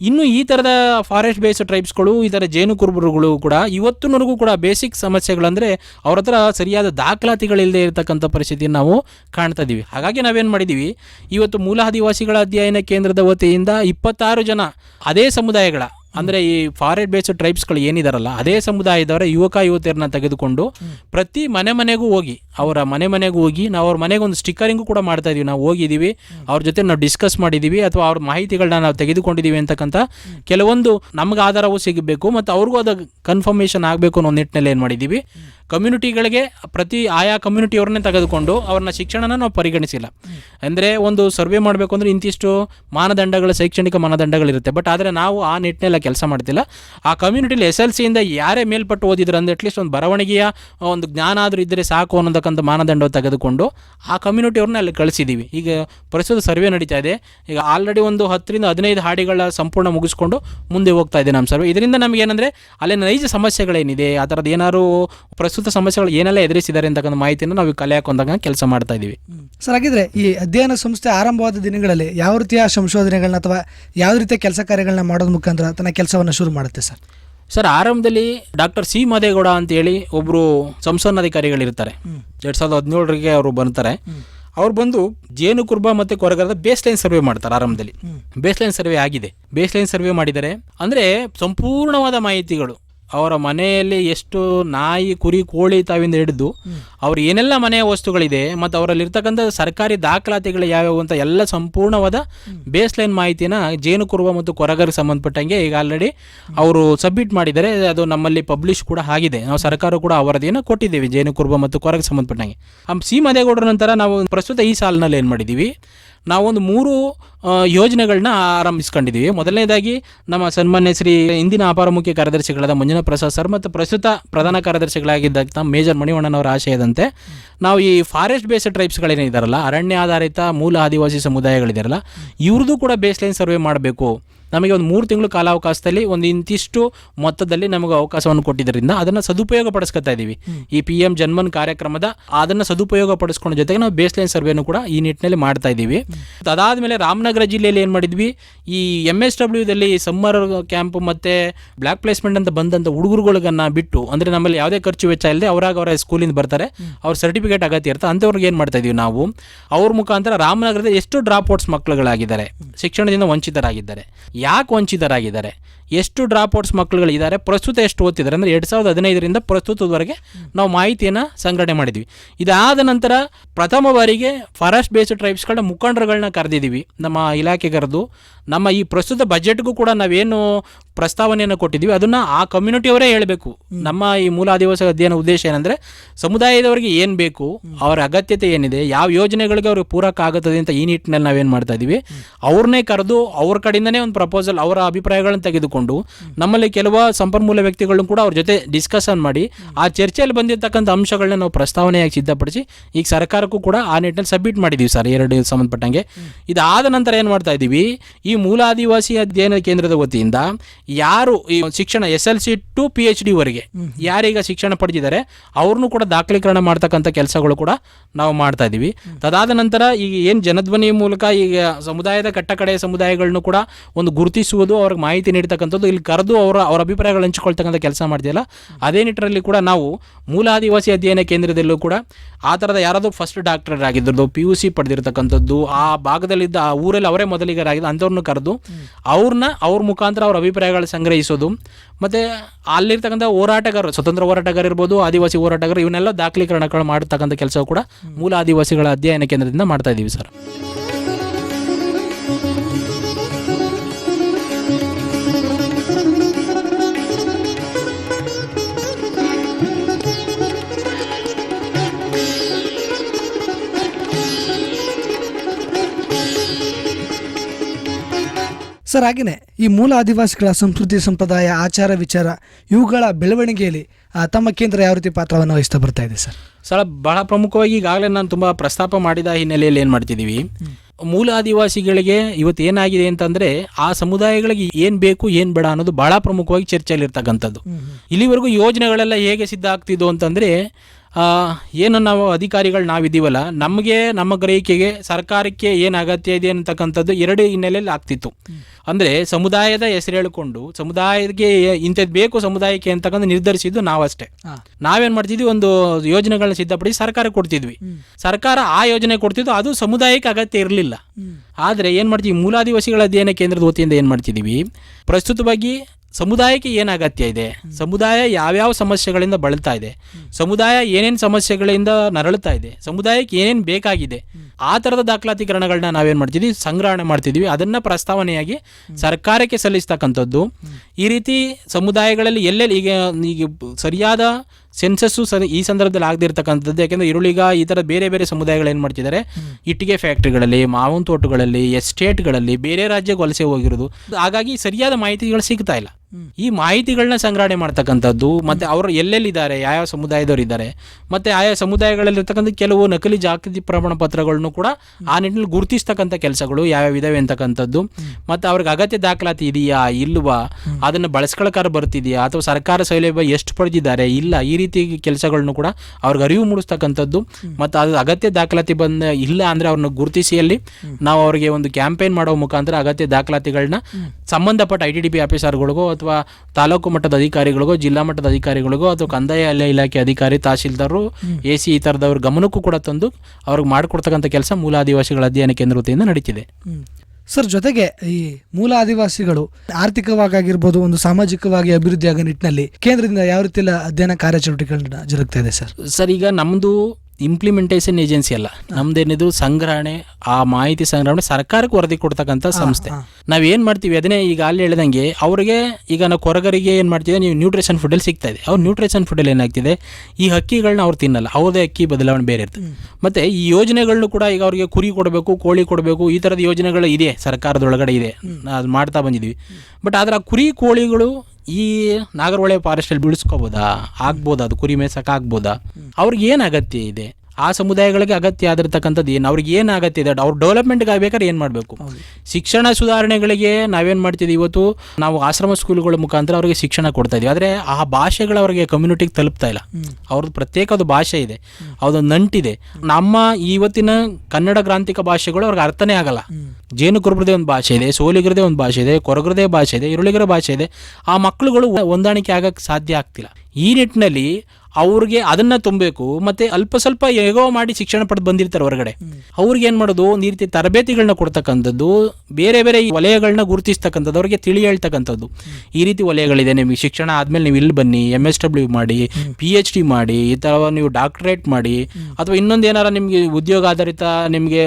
ಇನ್ನು ಈ ಥರದ ಫಾರೆಸ್ಟ್ ಬೇಸ್ ಟ್ರೈಬ್ಸ್ಗಳು ಈ ಥರ ಜೇನು ಕುರುಬರುಗಳು ಕೂಡ ಇವತ್ತಿನವರೆಗೂ ಕೂಡ ಬೇಸಿಕ್ ಸಮಸ್ಯೆಗಳಂದರೆ ಅವ್ರ ಹತ್ರ ಸರಿಯಾದ ದಾಖಲಾತಿಗಳಿಲ್ಲದೆ ಇರತಕ್ಕಂಥ ಪರಿಸ್ಥಿತಿಯನ್ನು ನಾವು ಕಾಣ್ತಾ ಇದ್ದೀವಿ ಹಾಗಾಗಿ ನಾವೇನು ಮಾಡಿದ್ದೀವಿ ಇವತ್ತು ಮೂಲ ಆದಿವಾಸಿಗಳ ಅಧ್ಯಯನ ಕೇಂದ್ರದ ವತಿಯಿಂದ ಇಪ್ಪತ್ತಾರು ಜನ ಅದೇ ಸಮುದಾಯಗಳ ಅಂದರೆ ಈ ಫಾರೆಸ್ಟ್ ಬೇಸ್ಡ್ ಟ್ರೈಬ್ಸ್ಗಳು ಏನಿದಾರಲ್ಲ ಅದೇ ಸಮುದಾಯದವರ ಯುವಕ ಯುವತಿಯರನ್ನ ತೆಗೆದುಕೊಂಡು ಪ್ರತಿ ಮನೆ ಮನೆಗೂ ಹೋಗಿ ಅವರ ಮನೆ ಮನೆಗೂ ಹೋಗಿ ನಾವು ಅವ್ರ ಮನೆಗೆ ಒಂದು ಸ್ಟಿಕ್ಕರಿಂಗು ಕೂಡ ಮಾಡ್ತಾ ಇದೀವಿ. ನಾವು ಹೋಗಿದ್ದೀವಿ ಅವ್ರ ಜೊತೆ ನಾವು ಡಿಸ್ಕಸ್ ಮಾಡಿದ್ದೀವಿ ಅಥವಾ ಅವ್ರ ಮಾಹಿತಿಗಳನ್ನ ನಾವು ತೆಗೆದುಕೊಂಡಿದ್ದೀವಿ ಅಂತಕ್ಕಂಥ ಕೆಲವೊಂದು ನಮ್ಗೆ ಆಧಾರವೂ ಸಿಗಬೇಕು ಮತ್ತು ಅವ್ರಿಗೂ ಅದು ಕನ್ಫರ್ಮೇಷನ್ ಆಗಬೇಕು ಅನ್ನೋ ನಿಟ್ಟಿನಲ್ಲಿ ಏನು ಮಾಡಿದ್ದೀವಿ? ಕಮ್ಯುನಿಟಿಗಳಿಗೆ ಪ್ರತಿ ಆಯಾ ಕಮ್ಯುನಿಟಿಯವ್ರನ್ನೇ ತೆಗೆದುಕೊಂಡು ಅವ್ರನ್ನ ಶಿಕ್ಷಣನ ನಾವು ಪರಿಗಣಿಸಿಲ್ಲ. ಅಂದರೆ ಒಂದು ಸರ್ವೆ ಮಾಡಬೇಕು ಅಂದರೆ ಇಂತಿಷ್ಟು ಮಾನದಂಡಗಳು ಶೈಕ್ಷಣಿಕ ಮಾನದಂಡಗಳಿರುತ್ತೆ. ಬಟ್ ಆದರೆ ನಾವು ಆ ನಿಟ್ಟಿನೆಲ್ಲ ಕೆಲಸ ಮಾಡ್ತಿಲ್ಲ. ಆ ಕಮ್ಯುನಿಟಿಲಿ ಎಸ್ ಎಲ್ ಸಿಯಿಂದ ಯಾರೇ ಮೇಲ್ಪಟ್ಟು ಓದಿದ್ರು ಅಂದರೆ ಅಟ್ಲೀಸ್ಟ್ ಒಂದು ಬರವಣಿಗೆಯ ಒಂದು ಜ್ಞಾನ ಆದರೂ ಇದ್ದರೆ ಸಾಕು ಅನ್ನೋದಕ್ಕಂಥ ಮಾನದಂಡ ತೆಗೆದುಕೊಂಡು ಆ ಕಮ್ಯುನಿಟಿಯವ್ರನ್ನ ಅಲ್ಲಿ ಕಳಿಸಿದ್ದೀವಿ ಈಗ ಪ್ರಸ್ತುತ ಸರ್ವೆ ನಡೀತಾ ಇದೆ. ಈಗ ಆಲ್ರೆಡಿ ಒಂದು ಹತ್ತರಿಂದ ಹದಿನೈದು ಹಾಡಿಗಳ ಸಂಪೂರ್ಣ ಮುಗಿಸ್ಕೊಂಡು ಮುಂದೆ ಹೋಗ್ತಾ ಇದೆ ನಮ್ಮ ಸರ್ವೆ ಇದರಿಂದ ನಮಗೆ ಏನಂದರೆ ಅಲ್ಲಿನ ನೈಜ ಸಮಸ್ಯೆಗಳೇನಿದೆ, ಆ ಥರದ್ದು ಏನಾದ್ರು ಪ್ರಸ್ತುತ ಸಮಸ್ಯೆಗಳು ಏನೆಲ್ಲ ಎದುರಿಸಿದ್ದಾರೆ ಅಂತಕ್ಕಂಥ ಮಾಹಿತಿಯನ್ನು ನಾವು ಕಲೆ ಹಾಕೊಂಡಾಗ ಕೆಲಸ ಮಾಡ್ತಾ ಇದ್ದೀವಿ. ಸರ್, ಹಾಗಿದ್ರೆ ಈ ಅಧ್ಯಯನ ಸಂಸ್ಥೆ ಆರಂಭವಾದ ದಿನಗಳಲ್ಲಿ ಯಾವ ರೀತಿಯ ಸಂಶೋಧನೆಗಳನ್ನ ಅಥವಾ ಯಾವ ರೀತಿಯ ಕೆಲಸ ಕಾರ್ಯಗಳನ್ನ ಮಾಡೋದ್ ಮುಖಾಂತರ ತನ್ನ ಕೆಲಸವನ್ನು ಶುರು ಮಾಡುತ್ತೆ ಸರ್. ಸರ್ ಆರಂಭದಲ್ಲಿ ಡಾಕ್ಟರ್ ಸಿ ಮಾದೇಗೌಡ ಅಂತೇಳಿ ಒಬ್ಬರು ಸಂಶೋಧನಾಧಿಕಾರಿಗಳಿರ್ತಾರೆ ಎರಡು ಸಾವಿರದ ಹದಿನೇಳರಿಗೆ ಅವರು ಬರ್ತಾರೆ ಅವ್ರು ಬಂದು ಜೇನು ಕುರ್ಬ ಮತ್ತೆ ಕೊರಗರದ ಬೇಸ್ ಲೈನ್ ಸರ್ವೆ ಮಾಡ್ತಾರೆ ಆರಂಭದಲ್ಲಿ. ಬೇಸ್ ಲೈನ್ ಸರ್ವೆ ಆಗಿದೆ. ಬೇಸ್ ಲೈನ್ ಸರ್ವೆ ಮಾಡಿದರೆ ಅಂದರೆ ಸಂಪೂರ್ಣವಾದ ಮಾಹಿತಿಗಳು ಅವರ ಮನೆಯಲ್ಲಿ ಎಷ್ಟು ನಾಯಿ ಕುರಿ ಕೋಳಿ ತಾವಿಂದ ಹಿಡಿದು ಅವ್ರ ಏನೆಲ್ಲ ಮನೆಯ ವಸ್ತುಗಳಿದೆ ಮತ್ತು ಅವರಲ್ಲಿರ್ತಕ್ಕಂಥ ಸರ್ಕಾರಿ ದಾಖಲಾತಿಗಳು ಯಾವ್ಯಾವು ಅಂತ ಎಲ್ಲ ಸಂಪೂರ್ಣವಾದ ಬೇಸ್ ಲೈನ್ ಮಾಹಿತಿನ ಜೇನು ಕುರುಬ ಮತ್ತು ಕೊರಗರಿಗೆ ಸಂಬಂಧಪಟ್ಟಂಗೆ ಈಗ ಆಲ್ರೆಡಿ ಅವರು ಸಬ್ಮಿಟ್ ಮಾಡಿದ್ದಾರೆ ಅದು ನಮ್ಮಲ್ಲಿ ಪಬ್ಲಿಷ್ ಕೂಡ ಆಗಿದೆ. ನಾವು ಸರ್ಕಾರ ಕೂಡ ಅವರದಿಯನ್ನು ಕೊಟ್ಟಿದ್ದೀವಿ ಜೇನು ಕುರುಬ ಮತ್ತು ಕೊರಗೆ ಸಂಬಂಧಪಟ್ಟಂಗೆ. ಸಿ. ಮದೇಗೌಡರ ನಂತರ ನಾವು ಪ್ರಸ್ತುತ ಈ ಸಾಲಿನಲ್ಲಿ ಏನು ಮಾಡಿದ್ದೀವಿ? ನಾವೊಂದು ಮೂರು ಯೋಜನೆಗಳನ್ನ ಆರಂಭಿಸ್ಕೊಂಡಿದ್ದೀವಿ ಮೊದಲನೇದಾಗಿ ನಮ್ಮ ಸನ್ಮಾನ್ಯ ಶ್ರೀ ಇಂದಿನ ಅಪಾರ ಮುಖ್ಯ ಕಾರ್ಯದರ್ಶಿಗಳಾದ ಮಂಜುನಾಥ್ ಪ್ರಸಾದ್ ಸರ್ ಮತ್ತು ಪ್ರಸ್ತುತ ಪ್ರಧಾನ ಕಾರ್ಯದರ್ಶಿಗಳಾಗಿದ್ದ ಮೇಜರ್ ಮಣಿವಣ್ಣನವರ ಆಶಯದಂತೆ ನಾವು ಈ ಫಾರೆಸ್ಟ್ ಬೇಸ್ಡ್ ಟ್ರೈಬ್ಸ್ಗಳೇನಿದಾರಲ್ಲ ಅರಣ್ಯ ಆಧಾರಿತ ಮೂಲ ಆದಿವಾಸಿ ಸಮುದಾಯಗಳಿದಾರಲ್ಲ ಇವ್ರದ್ದು ಕೂಡ ಬೇಸ್ ಲೈನ್ ಸರ್ವೆ ಮಾಡಬೇಕು. ನಮಗೆ ಒಂದು ಮೂರು ತಿಂಗಳು ಕಾಲಾವಕಾಶದಲ್ಲಿ ಒಂದು ಇಂತಿಷ್ಟು ಮೊತ್ತದಲ್ಲಿ ನಮಗೆ ಅವಕಾಶವನ್ನು ಕೊಟ್ಟಿದ್ದರಿಂದ ಅದನ್ನು ಸದುಪಯೋಗ ಪಡಿಸ್ಕೊತಾ ಇದ್ದೀವಿ ಈ ಪಿ ಎಂ ಜನ್ಮನ್ ಕಾರ್ಯಕ್ರಮದ ಅದನ್ನು ಸದುಪಯೋಗ ಪಡಿಸ್ಕೊಂಡ ಜೊತೆಗೆ ನಾವು ಬೇಸ್ ಲೈನ್ ಸರ್ವೇನೂ ಕೂಡ ಈ ನಿಟ್ಟಿನಲ್ಲಿ ಮಾಡ್ತಾ ಇದ್ದೀವಿ ಅದಾದಮೇಲೆ ರಾಮನಗರ ಜಿಲ್ಲೆಯಲ್ಲಿ ಏನು ಮಾಡಿದ್ವಿ? ಈ ಎಂ ಎಸ್ ಡಬ್ಲ್ಯೂದಲ್ಲಿ ಸಮ್ಮರ್ ಕ್ಯಾಂಪ್ ಮತ್ತು ಬ್ಲ್ಯಾಕ್ ಪ್ಲೇಸ್ಮೆಂಟ್ ಅಂತ ಬಂದಂಥ ಹುಡುಗರುಗಳಿಗನ್ನ ಬಿಟ್ಟು ಅಂದರೆ ನಮ್ಮಲ್ಲಿ ಯಾವುದೇ ಖರ್ಚು ವೆಚ್ಚ ಇಲ್ಲದೆ ಅವರಾಗ ಅವರ ಸ್ಕೂಲಿಂದ ಬರ್ತಾರೆ. ಅವ್ರ ಸರ್ಟಿಫಿಕೇಟ್ ಅಗತ್ಯ ಇರುತ್ತೆ. ಅಂಥವ್ರಿಗೆ ಏನು ಮಾಡ್ತಾ ಇದೀವಿ ನಾವು? ಅವ್ರ ಮುಖಾಂತರ ರಾಮನಗರದ ಎಷ್ಟು ಡ್ರಾಪ್ ಔಟ್ಸ್ ಮಕ್ಕಳುಗಳಾಗಿದ್ದಾರೆ ಶಿಕ್ಷಣದಿಂದ ವಂಚಿತರಾಗಿದ್ದಾರೆ. ಯಾಕೆ ವಂಚಿತರಾಗಿದ್ದಾರೆ? ಎಷ್ಟು ಡ್ರಾಪ್ ಔಟ್ಸ್ ಮಕ್ಕಳುಗಳು ಇದ್ದಾರೆ ಪ್ರಸ್ತುತ ಎಷ್ಟು ಓದ್ತಿದ್ದಾರೆ ಅಂದರೆ ಎರಡು ಸಾವಿರದ ಹದಿನೈದರಿಂದ ಪ್ರಸ್ತುತದವರೆಗೆ ನಾವು ಮಾಹಿತಿಯನ್ನು ಸಂಗ್ರಹಣೆ ಮಾಡಿದ್ವಿ. ಇದಾದ ನಂತರ ಪ್ರಥಮ ಬಾರಿಗೆ ಫಾರೆಸ್ಟ್ ಬೇಸ್ಡ್ ಟ್ರೈಬ್ಸ್ಗಳ ಮುಖಂಡರುಗಳನ್ನ ಕರೆದಿದ್ದೀವಿ. ನಮ್ಮ ಇಲಾಖೆ ಕರೆದು ನಮ್ಮ ಈ ಪ್ರಸ್ತುತ ಬಜೆಟ್ಗೂ ಕೂಡ ನಾವೇನು ಪ್ರಸ್ತಾವನೆಯನ್ನು ಕೊಟ್ಟಿದ್ದೀವಿ. ಅದನ್ನು ಆ ಕಮ್ಯುನಿಟಿಯವರೇ ಹೇಳಬೇಕು. ನಮ್ಮ ಈ ಮೂಲ ಆದಿವಾಸಿ ಅಧ್ಯಯನ ಉದ್ದೇಶ ಏನಂದರೆ ಸಮುದಾಯದವರಿಗೆ ಏನು ಬೇಕು ಅವರ ಅಗತ್ಯತೆ ಏನಿದೆ ಯಾವ ಯೋಜನೆಗಳಿಗೆ ಅವ್ರಿಗೆ ಪೂರಕ ಆಗುತ್ತದೆ ಅಂತ ಈ ನಿಟ್ಟಿನಲ್ಲಿ ನಾವೇನು ಮಾಡ್ತಾ ಇದ್ದೀವಿ. ಅವ್ರನ್ನೇ ಕರೆದು ಅವ್ರ ಕಡೆಯಿಂದನೇ ಒಂದು ಪ್ರಪೋಸಲ್ ಅವರ ಅಭಿಪ್ರಾಯಗಳನ್ನು ತೆಗೆದುಕೊಂಡು ನಮ್ಮಲ್ಲಿ ಕೆಲವು ಸಂಪನ್ಮೂಲ ವ್ಯಕ್ತಿಗಳನ್ನು ಕೂಡ ಅವ್ರ ಜೊತೆ ಡಿಸ್ಕಷನ್ ಮಾಡಿ ಆ ಚರ್ಚೆಯಲ್ಲಿ ಬಂದಿರತಕ್ಕಂಥ ಅಂಶಗಳನ್ನ ನಾವು ಪ್ರಸ್ತಾವನೆಯಾಗಿ ಸಿದ್ಧಪಡಿಸಿ ಈಗ ಸರ್ಕಾರಕ್ಕೂ ಕೂಡ ಆ ನಿಟ್ಟಿನಲ್ಲಿ ಸಬ್ಮಿಟ್ ಮಾಡಿದ್ದೀವಿ ಸರ್ ಎರಡು ಸಂಬಂಧಪಟ್ಟಂಗೆ. ಇದಾದ ನಂತರ ಏನು ಮಾಡ್ತಾ ಇದ್ದೀವಿ ಈ ಮೂಲ ಆದಿವಾಸಿ ಅಧ್ಯಯನ ಕೇಂದ್ರದ ವತಿಯಿಂದ ಯಾರು ಈ ಶಿಕ್ಷಣ S L C to P H ಡಿವರೆಗೆ ಯಾರೀಗ ಶಿಕ್ಷಣ ಪಡೆದಿದ್ದಾರೆ, ಅವ್ರನ್ನೂ ಕೂಡ ದಾಖಲೀಕರಣ ಮಾಡ್ತಕ್ಕಂಥ ಕೆಲಸಗಳು ಕೂಡ ನಾವು ಮಾಡ್ತಾ ಇದ್ದೀವಿ. ತದಾದ ನಂತರ ಈಗ ಏನು ಜನಧ್ವನಿ ಮೂಲಕ ಈಗ ಸಮುದಾಯದ ಕಟ್ಟಕಡೆ ಸಮುದಾಯಗಳನ್ನು ಕೂಡ ಒಂದು ಗುರುತಿಸುವುದು, ಅವ್ರಿಗೆ ಮಾಹಿತಿ ನೀಡ್ತಕ್ಕಂಥದ್ದು, ಇಲ್ಲಿ ಕರೆದು ಅವರ ಅವರ ಅಭಿಪ್ರಾಯಗಳು ಹಂಚಿಕೊಳ್ತಕ್ಕಂಥ ಕೆಲಸ ಮಾಡ್ತಿಲ್ಲ ಅದೇ ನಿಟ್ಟಿನಲ್ಲಿ ಕೂಡ ನಾವು ಮೂಲ ಆದಿವಾಸಿ ಅಧ್ಯಯನ ಕೇಂದ್ರದಲ್ಲೂ ಕೂಡ ಆ ಥರದ ಯಾರಾದರೂ ಫಸ್ಟ್ ಡಾಕ್ಟರ್ ಆಗಿದ್ದರು ಪಿ ಯು ಸಿ ಪಡೆದಿರ್ತಕ್ಕಂಥದ್ದು, ಆ ಭಾಗದಲ್ಲಿದ್ದ, ಆ ಊರಲ್ಲಿ ಅವರೇ ಮೊದಲಿಗರಾಗಿದ್ದು ಅಂಥವ್ರನ್ನ ಕರೆದು ಅವ್ರನ್ನ ಅವ್ರ ಮುಖಾಂತರ ಅವ್ರ ಅಭಿಪ್ರಾಯಗಳು ಸಂಗ್ರಹಿಸೋದು. ಮತ್ತು ಅಲ್ಲಿರ್ತಕ್ಕಂಥ ಹೋರಾಟಗಾರರು ಸ್ವತಂತ್ರ ಹೋರಾಟಗಾರ ಇರ್ಬೋದು ಆದಿವಾಸಿ ಹೋರಾಟಗಾರರು ಇವನ್ನೆಲ್ಲ ದಾಖಲೀಕರಣಗಳು ಮಾಡತಕ್ಕಂಥ ಕೆಲಸ ಕೂಡ ಮೂಲ ಆದಿವಾಸಿಗಳ ಅಧ್ಯಯನ ಕೇಂದ್ರದಿಂದ ಮಾಡ್ತಾ ಇದ್ದೀವಿ ಸರ್. ಸರ್ ಹಾಗೇನೆ. ಈ ಮೂಲ ಆದಿವಾಸಿಗಳ ಸಂಸ್ಕೃತಿ ಸಂಪ್ರದಾಯ ಆಚಾರ ವಿಚಾರ ಇವುಗಳ ಬೆಳವಣಿಗೆಯಲ್ಲಿ ತಮ್ಮ ಕೇಂದ್ರ ಯಾವ ರೀತಿ ಪಾತ್ರವನ್ನು ವಹಿಸ್ತಾ ಬರ್ತಾ ಇದೆ ಸರ್? ಸರ್ ಬಹಳ ಪ್ರಮುಖವಾಗಿ ಈಗಾಗಲೇ ನಾನು ತುಂಬ ಪ್ರಸ್ತಾಪ ಮಾಡಿದ ಹಿನ್ನೆಲೆಯಲ್ಲಿ ಏನು ಮಾಡ್ತಿದ್ದೀವಿ? ಮೂಲ ಆದಿವಾಸಿಗಳಿಗೆ ಇವತ್ತು ಏನಾಗಿದೆ ಅಂತಂದರೆ ಆ ಸಮುದಾಯಗಳಿಗೆ ಏನು ಬೇಕು ಏನು ಬೇಡ ಅನ್ನೋದು ಬಹಳ ಪ್ರಮುಖವಾಗಿ ಚರ್ಚೆಯಲ್ಲಿರ್ತಕ್ಕಂಥದ್ದು. ಇಲ್ಲಿವರೆಗೂ ಯೋಜನೆಗಳೆಲ್ಲ ಹೇಗೆ ಸಿದ್ಧ ಆಗ್ತಿದ್ದು ಅಂತಂದರೆ ಏನು ನಾವು ಅಧಿಕಾರಿಗಳು ನಾವಿದ್ದೀವಲ್ಲ ನಮಗೆ ನಮ್ಮ ಗ್ರಹಿಕೆಗೆ ಸರ್ಕಾರಕ್ಕೆ ಏನು ಅಗತ್ಯ ಇದೆ ಅಂತಕ್ಕಂಥದ್ದು ಎರಡು ಹಿನ್ನೆಲೆಯಲ್ಲಿ ಆಗ್ತಿತ್ತು. ಅಂದರೆ ಸಮುದಾಯದ ಹೆಸರು ಹೇಳಿಕೊಂಡು ಸಮುದಾಯಕ್ಕೆ ಇಂಥದ್ದು ಬೇಕು ಸಮುದಾಯಕ್ಕೆ ಅಂತಕ್ಕಂಥ ನಿರ್ಧರಿಸಿದ್ದು ನಾವಷ್ಟೇ. ನಾವೇನು ಮಾಡ್ತಿದ್ವಿ ಒಂದು ಯೋಜನೆಗಳನ್ನ ಸಿದ್ಧಪಡಿಸಿ ಸರ್ಕಾರ ಕೊಡ್ತಿದ್ವಿ. ಸರ್ಕಾರ ಆ ಯೋಜನೆ ಕೊಡ್ತಿದ್ದು ಅದು ಸಮುದಾಯಕ್ಕೆ ಅಗತ್ಯ ಇರಲಿಲ್ಲ. ಆದರೆ ಏನು ಮಾಡ್ತೀವಿ ಮೂಲಾದಿವಾಸಿಗಳ ಅಧ್ಯಯನ ಕೇಂದ್ರದ ವತಿಯಿಂದ ಏನು ಮಾಡ್ತಿದ್ದೀವಿ ಪ್ರಸ್ತುತವಾಗಿ ಸಮುದಾಯಕ್ಕೆ ಏನು ಅಗತ್ಯ ಇದೆ? ಸಮುದಾಯ ಯಾವ್ಯಾವ ಸಮಸ್ಯೆಗಳಿಂದ ಬಳಲ್ತಾ ಇದೆ? ಸಮುದಾಯ ಏನೇನು ಸಮಸ್ಯೆಗಳಿಂದ ನರಳುತ್ತಾ ಇದೆ? ಸಮುದಾಯಕ್ಕೆ ಏನೇನು ಬೇಕಾಗಿದೆ? ಆ ಥರದ ದಾಖಲಾತೀಕರಣಗಳನ್ನ ನಾವೇನು ಮಾಡ್ತಿದ್ವಿ? ಸಂಗ್ರಹಣೆ ಮಾಡ್ತಿದ್ವಿ. ಅದನ್ನು ಪ್ರಸ್ತಾವನೆಯಾಗಿ ಸರ್ಕಾರಕ್ಕೆ ಸಲ್ಲಿಸ್ತಕ್ಕಂಥದ್ದು. ಈ ರೀತಿ ಸಮುದಾಯಗಳಲ್ಲಿ ಎಲ್ಲೆಲ್ಲಿ ಈಗ ಈಗ ಸರಿಯಾದ ಸೆನ್ಸಸ್ಸು ಸರಿ ಈ ಸಂದರ್ಭದಲ್ಲಿ ಆಗದಿರ್ತಕ್ಕಂಥದ್ದು ಯಾಕೆಂದರೆ ಈರುಳ್ಳಿಗ ಈ ಥರ ಬೇರೆ ಬೇರೆ ಸಮುದಾಯಗಳು ಏನು ಮಾಡ್ತಿದ್ದಾರೆ? ಇಟ್ಟಿಗೆ ಫ್ಯಾಕ್ಟ್ರಿಗಳಲ್ಲಿ ಮಾವಿನ ತೋಟಗಳಲ್ಲಿ ಎಸ್ಟೇಟ್ಗಳಲ್ಲಿ ಬೇರೆ ರಾಜ್ಯಕ್ಕೆ ವಲಸೆ ಹೋಗಿರೋದು. ಹಾಗಾಗಿ ಸರಿಯಾದ ಮಾಹಿತಿಗಳು ಸಿಗ್ತಾ ಇಲ್ಲ. ಈ ಮಾಹಿತಿಗಳನ್ನ ಸಂಗ್ರಹಣೆ ಮಾಡ್ತಕ್ಕಂಥದ್ದು ಮತ್ತೆ ಅವರು ಎಲ್ಲೆಲ್ಲಿದ್ದಾರೆ ಯಾವ ಸಮುದಾಯದವರು ಇದ್ದಾರೆ ಮತ್ತೆ ಆಯಾ ಸಮುದಾಯಗಳಲ್ಲಿರ್ತಕ್ಕಂಥ ಕೆಲವು ನಕಲಿ ಜಾಗೃತಿ ಪ್ರಮಾಣ ಪತ್ರಗಳನ್ನು ಕೂಡ ಆ ನಿಟ್ಟಿನಲ್ಲಿ ಗುರುತಿಸ್ತಕ್ಕಂಥ ಕೆಲಸಗಳು ಯಾವ್ಯಾವ ಇದಾವೆ ಅಂತಕ್ಕಂಥದ್ದು ಮತ್ತೆ ಅವ್ರಿಗೆ ಅಗತ್ಯ ದಾಖಲಾತಿ ಇದೆಯಾ ಇಲ್ವಾ ಅದನ್ನು ಬಳಸ್ಕೊಳಕಾರ ಬರ್ತಿದೆಯಾ ಅಥವಾ ಸರ್ಕಾರ ಸೌಲಭ್ಯ ಎಷ್ಟು ಪಡೆದಿದ್ದಾರೆ ಇಲ್ಲ ಈ ರೀತಿ ಕೆಲಸಗಳನ್ನು ಕೂಡ ಅವ್ರಿಗೆ ಅರಿವು ಮೂಡಿಸ್ತಕ್ಕಂಥದ್ದು. ಮತ್ತು ಅದು ಅಗತ್ಯ ದಾಖಲಾತಿ ಬಂದ ಇಲ್ಲ ಅಂದ್ರೆ ಅವ್ರನ್ನ ಗುರುತಿಸಿ ಅಲ್ಲಿ ನಾವು ಅವರಿಗೆ ಒಂದು ಕ್ಯಾಂಪೇನ್ ಮಾಡೋ ಮುಖಾಂತರ ಅಗತ್ಯ ದಾಖಲಾತಿಗಳನ್ನ ಸಂಬಂಧಪಟ್ಟ ಐ ಟಿ ಡಿ ಪಿ ಆಫೀಸರ್ಗಳಿಗೋ ಅಥವಾ ತಾಲೂಕು ಮಟ್ಟದ ಅಧಿಕಾರಿಗಳಿಗೋ ಜಿಲ್ಲಾ ಮಟ್ಟದ ಅಧಿಕಾರಿಗಳಿಗೋ ಅಥವಾ ಕಂದಾಯ ಇಲಾಖೆ ಅಧಿಕಾರಿ ತಹಶೀಲ್ದಾರರು ಎ ಸಿ ಈ ಥರದವ್ರ ಗಮನಕ್ಕೂ ಕೂಡ ತಂದು ಅವ್ರಿಗೆ ಮಾಡಿಕೊಡ್ತಕ್ಕಂಥ ಕೆಲಸ ಮೂಲ ಆದಿವಾಸಿಗಳ ಅಧ್ಯಯನ ಕೇಂದ್ರ ವತಿಯಿಂದ ನಡೀತಿದೆ ಸರ್ ಜೊತೆಗೆ ಈ ಮೂಲ ಆದಿವಾಸಿಗಳು ಆರ್ಥಿಕವಾಗಿರ್ಬೋದು ಒಂದು ಸಾಮಾಜಿಕವಾಗಿ ಅಭಿವೃದ್ಧಿ ಆಗೋ ನಿಟ್ಟಿನಲ್ಲಿ ಕೇಂದ್ರದಿಂದ ಯಾವ ರೀತಿಯಲ್ಲ ಅಧ್ಯಯನ ಕಾರ್ಯಚಟುವಟಿಕೆಗಳನ್ನ ಜರುಗ್ತಾ ಇದೆ ಸರ್? ಸರ್ ಈಗ ನಮ್ಮದು ಇಂಪ್ಲಿಮೆಂಟೇಷನ್ ಏಜೆನ್ಸಿ ಅಲ್ಲ. ನಮ್ದೇನಿದ್ರು ಸಂಗ್ರಹಣೆ ಆ ಮಾಹಿತಿ ಸಂಗ್ರಹಣೆ ಸರ್ಕಾರಕ್ಕೆ ವರದಿ ಕೊಡ್ತಕ್ಕಂಥ ಸಂಸ್ಥೆ. ನಾವೇನು ಮಾಡ್ತೀವಿ ಅದನ್ನೇ ಈಗ ಅಲ್ಲಿ ಹೇಳ್ದಂಗೆ ಅವರಿಗೆ ಈಗ ನಾವು ಕೊರಗರಿಗೆ ಏನು ಮಾಡ್ತೀವಿ ನೀವು ನ್ಯೂಟ್ರಿಷನ್ ಫುಡಲ್ಲಿ ಸಿಗ್ತಾ ಇದೆ. ಅವ್ರು ನ್ಯೂಟ್ರಿಷನ್ ಫುಡಲ್ಲಿ ಏನಾಗ್ತಿದೆ ಈ ಹಕ್ಕಿಗಳನ್ನ ಅವ್ರು ತಿನ್ನಲ್ಲ. ಅವ್ರದೇ ಅಕ್ಕಿ ಬದಲಾವಣೆ ಬೇರೆ ಇರ್ತದೆ. ಮತ್ತು ಈ ಯೋಜನೆಗಳನ್ನು ಕೂಡ ಈಗ ಅವರಿಗೆ ಕುರಿ ಕೊಡಬೇಕು ಕೋಳಿ ಕೊಡಬೇಕು ಈ ಥರದ ಯೋಜನೆಗಳು ಇದೆ ಸರ್ಕಾರದೊಳಗಡೆ ಇದೆ. ಅದು ಮಾಡ್ತಾ ಬಂದಿದೀವಿ. ಬಟ್ ಆದ್ರೆ ಆ ಕುರಿ ಕೋಳಿಗಳು ಈ ನಾಗರಹೊಳೆ ಫಾರೆಸ್ಟಲ್ಲಿ ಬಿಡಿಸ್ಕೋಬೋದಾ ಆಗ್ಬೋದಾ? ಅದು ಕುರಿ ಮೇಸಕ್ಕೆ ಆಗ್ಬೋದಾ? ಅವ್ರಿಗೆ ಏನು ಅಗತ್ಯ ಇದೆ? ಆ ಸಮುದಾಯಗಳಿಗೆ ಅಗತ್ಯ ಆಗಿರ್ತಕ್ಕಂಥದ್ದು ಏನು? ಅವ್ರಿಗೆ ಏನು ಅಗತ್ಯ ಇದೆ? ಅವ್ರ ಡೆವಲಪ್ಮೆಂಟ್ಗೆ ಆಗ್ಬೇಕಾದ್ರೆ ಏನು ಮಾಡಬೇಕು? ಶಿಕ್ಷಣ ಸುಧಾರಣೆಗಳಿಗೆ ನಾವೇನು ಮಾಡ್ತಿದ್ದೀವಿ ಇವತ್ತು? ನಾವು ಆಶ್ರಮ ಸ್ಕೂಲ್ಗಳ ಮುಖಾಂತರ ಅವರಿಗೆ ಶಿಕ್ಷಣ ಕೊಡ್ತಾ ಇದೀವಿ. ಆದರೆ ಆ ಭಾಷೆಗಳು ಅವರಿಗೆ ಕಮ್ಯುನಿಟಿಗೆ ತಲುಪ್ತಾ ಇಲ್ಲ. ಅವ್ರದ್ದು ಪ್ರತ್ಯೇಕವಾದ ಭಾಷೆ ಇದೆ. ಅವ್ರದ್ದು ನಂಟಿದೆ. ನಮ್ಮ ಇವತ್ತಿನ ಕನ್ನಡ ಗ್ರಾಂಥಿಕ ಭಾಷೆಗಳು ಅವ್ರಿಗೆ ಅರ್ಥನೇ ಆಗಲ್ಲ. ಜೇನು ಕುರುಬ್ರದೇ ಒಂದು ಭಾಷೆ ಇದೆ ಸೋಲಿಗರದೇ ಒಂದು ಭಾಷೆ ಇದೆ ಕೊರಗರದೇ ಭಾಷೆ ಇದೆ ಇರುಳಿಗರ ಭಾಷೆ ಇದೆ. ಆ ಮಕ್ಕಳುಗಳು ಹೊಂದಾಣಿಕೆ ಆಗಕ್ಕೆ ಸಾಧ್ಯ ಆಗ್ತಿಲ್ಲ. ಈ ನಿಟ್ಟಿನಲ್ಲಿ ಅವ್ರಿಗೆ ಅದನ್ನ ತುಂಬಬೇಕು ಮತ್ತೆ ಅಲ್ಪ ಸ್ವಲ್ಪ ಹೇಗೋ ಮಾಡಿ ಶಿಕ್ಷಣ ಪಡೆದು ಬಂದಿರ್ತಾರೆ ಹೊರಗಡೆ. ಅವ್ರಿಗೆ ಏನ್ ಮಾಡೋದು? ಒಂದು ಈ ರೀತಿ ತರಬೇತಿಗಳನ್ನ ಕೊಡ್ತಕ್ಕಂಥದ್ದು ಬೇರೆ ಬೇರೆ ಈ ವಲಯಗಳನ್ನ ಗುರುತಿಸ್ತಕ್ಕಂಥದ್ದು ಅವ್ರಿಗೆ ತಿಳಿ ಹೇಳ್ತಕ್ಕಂಥದ್ದು. ಈ ರೀತಿ ವಲಯಗಳಿದೆ ನಿಮಗೆ ಶಿಕ್ಷಣ ಆದ್ಮೇಲೆ ನೀವು ಇಲ್ಲಿ ಬನ್ನಿ ಎಂ ಎಸ್ ಡಬ್ಲ್ಯೂ ಮಾಡಿ ಪಿ ಎಚ್ ಡಿ ಮಾಡಿ ಈ ಥರ ನೀವು ಡಾಕ್ಟರೇಟ್ ಮಾಡಿ ಅಥವಾ ಇನ್ನೊಂದು ಏನಾರ ನಿಮಗೆ ಉದ್ಯೋಗ ಆಧಾರಿತ ನಿಮಗೆ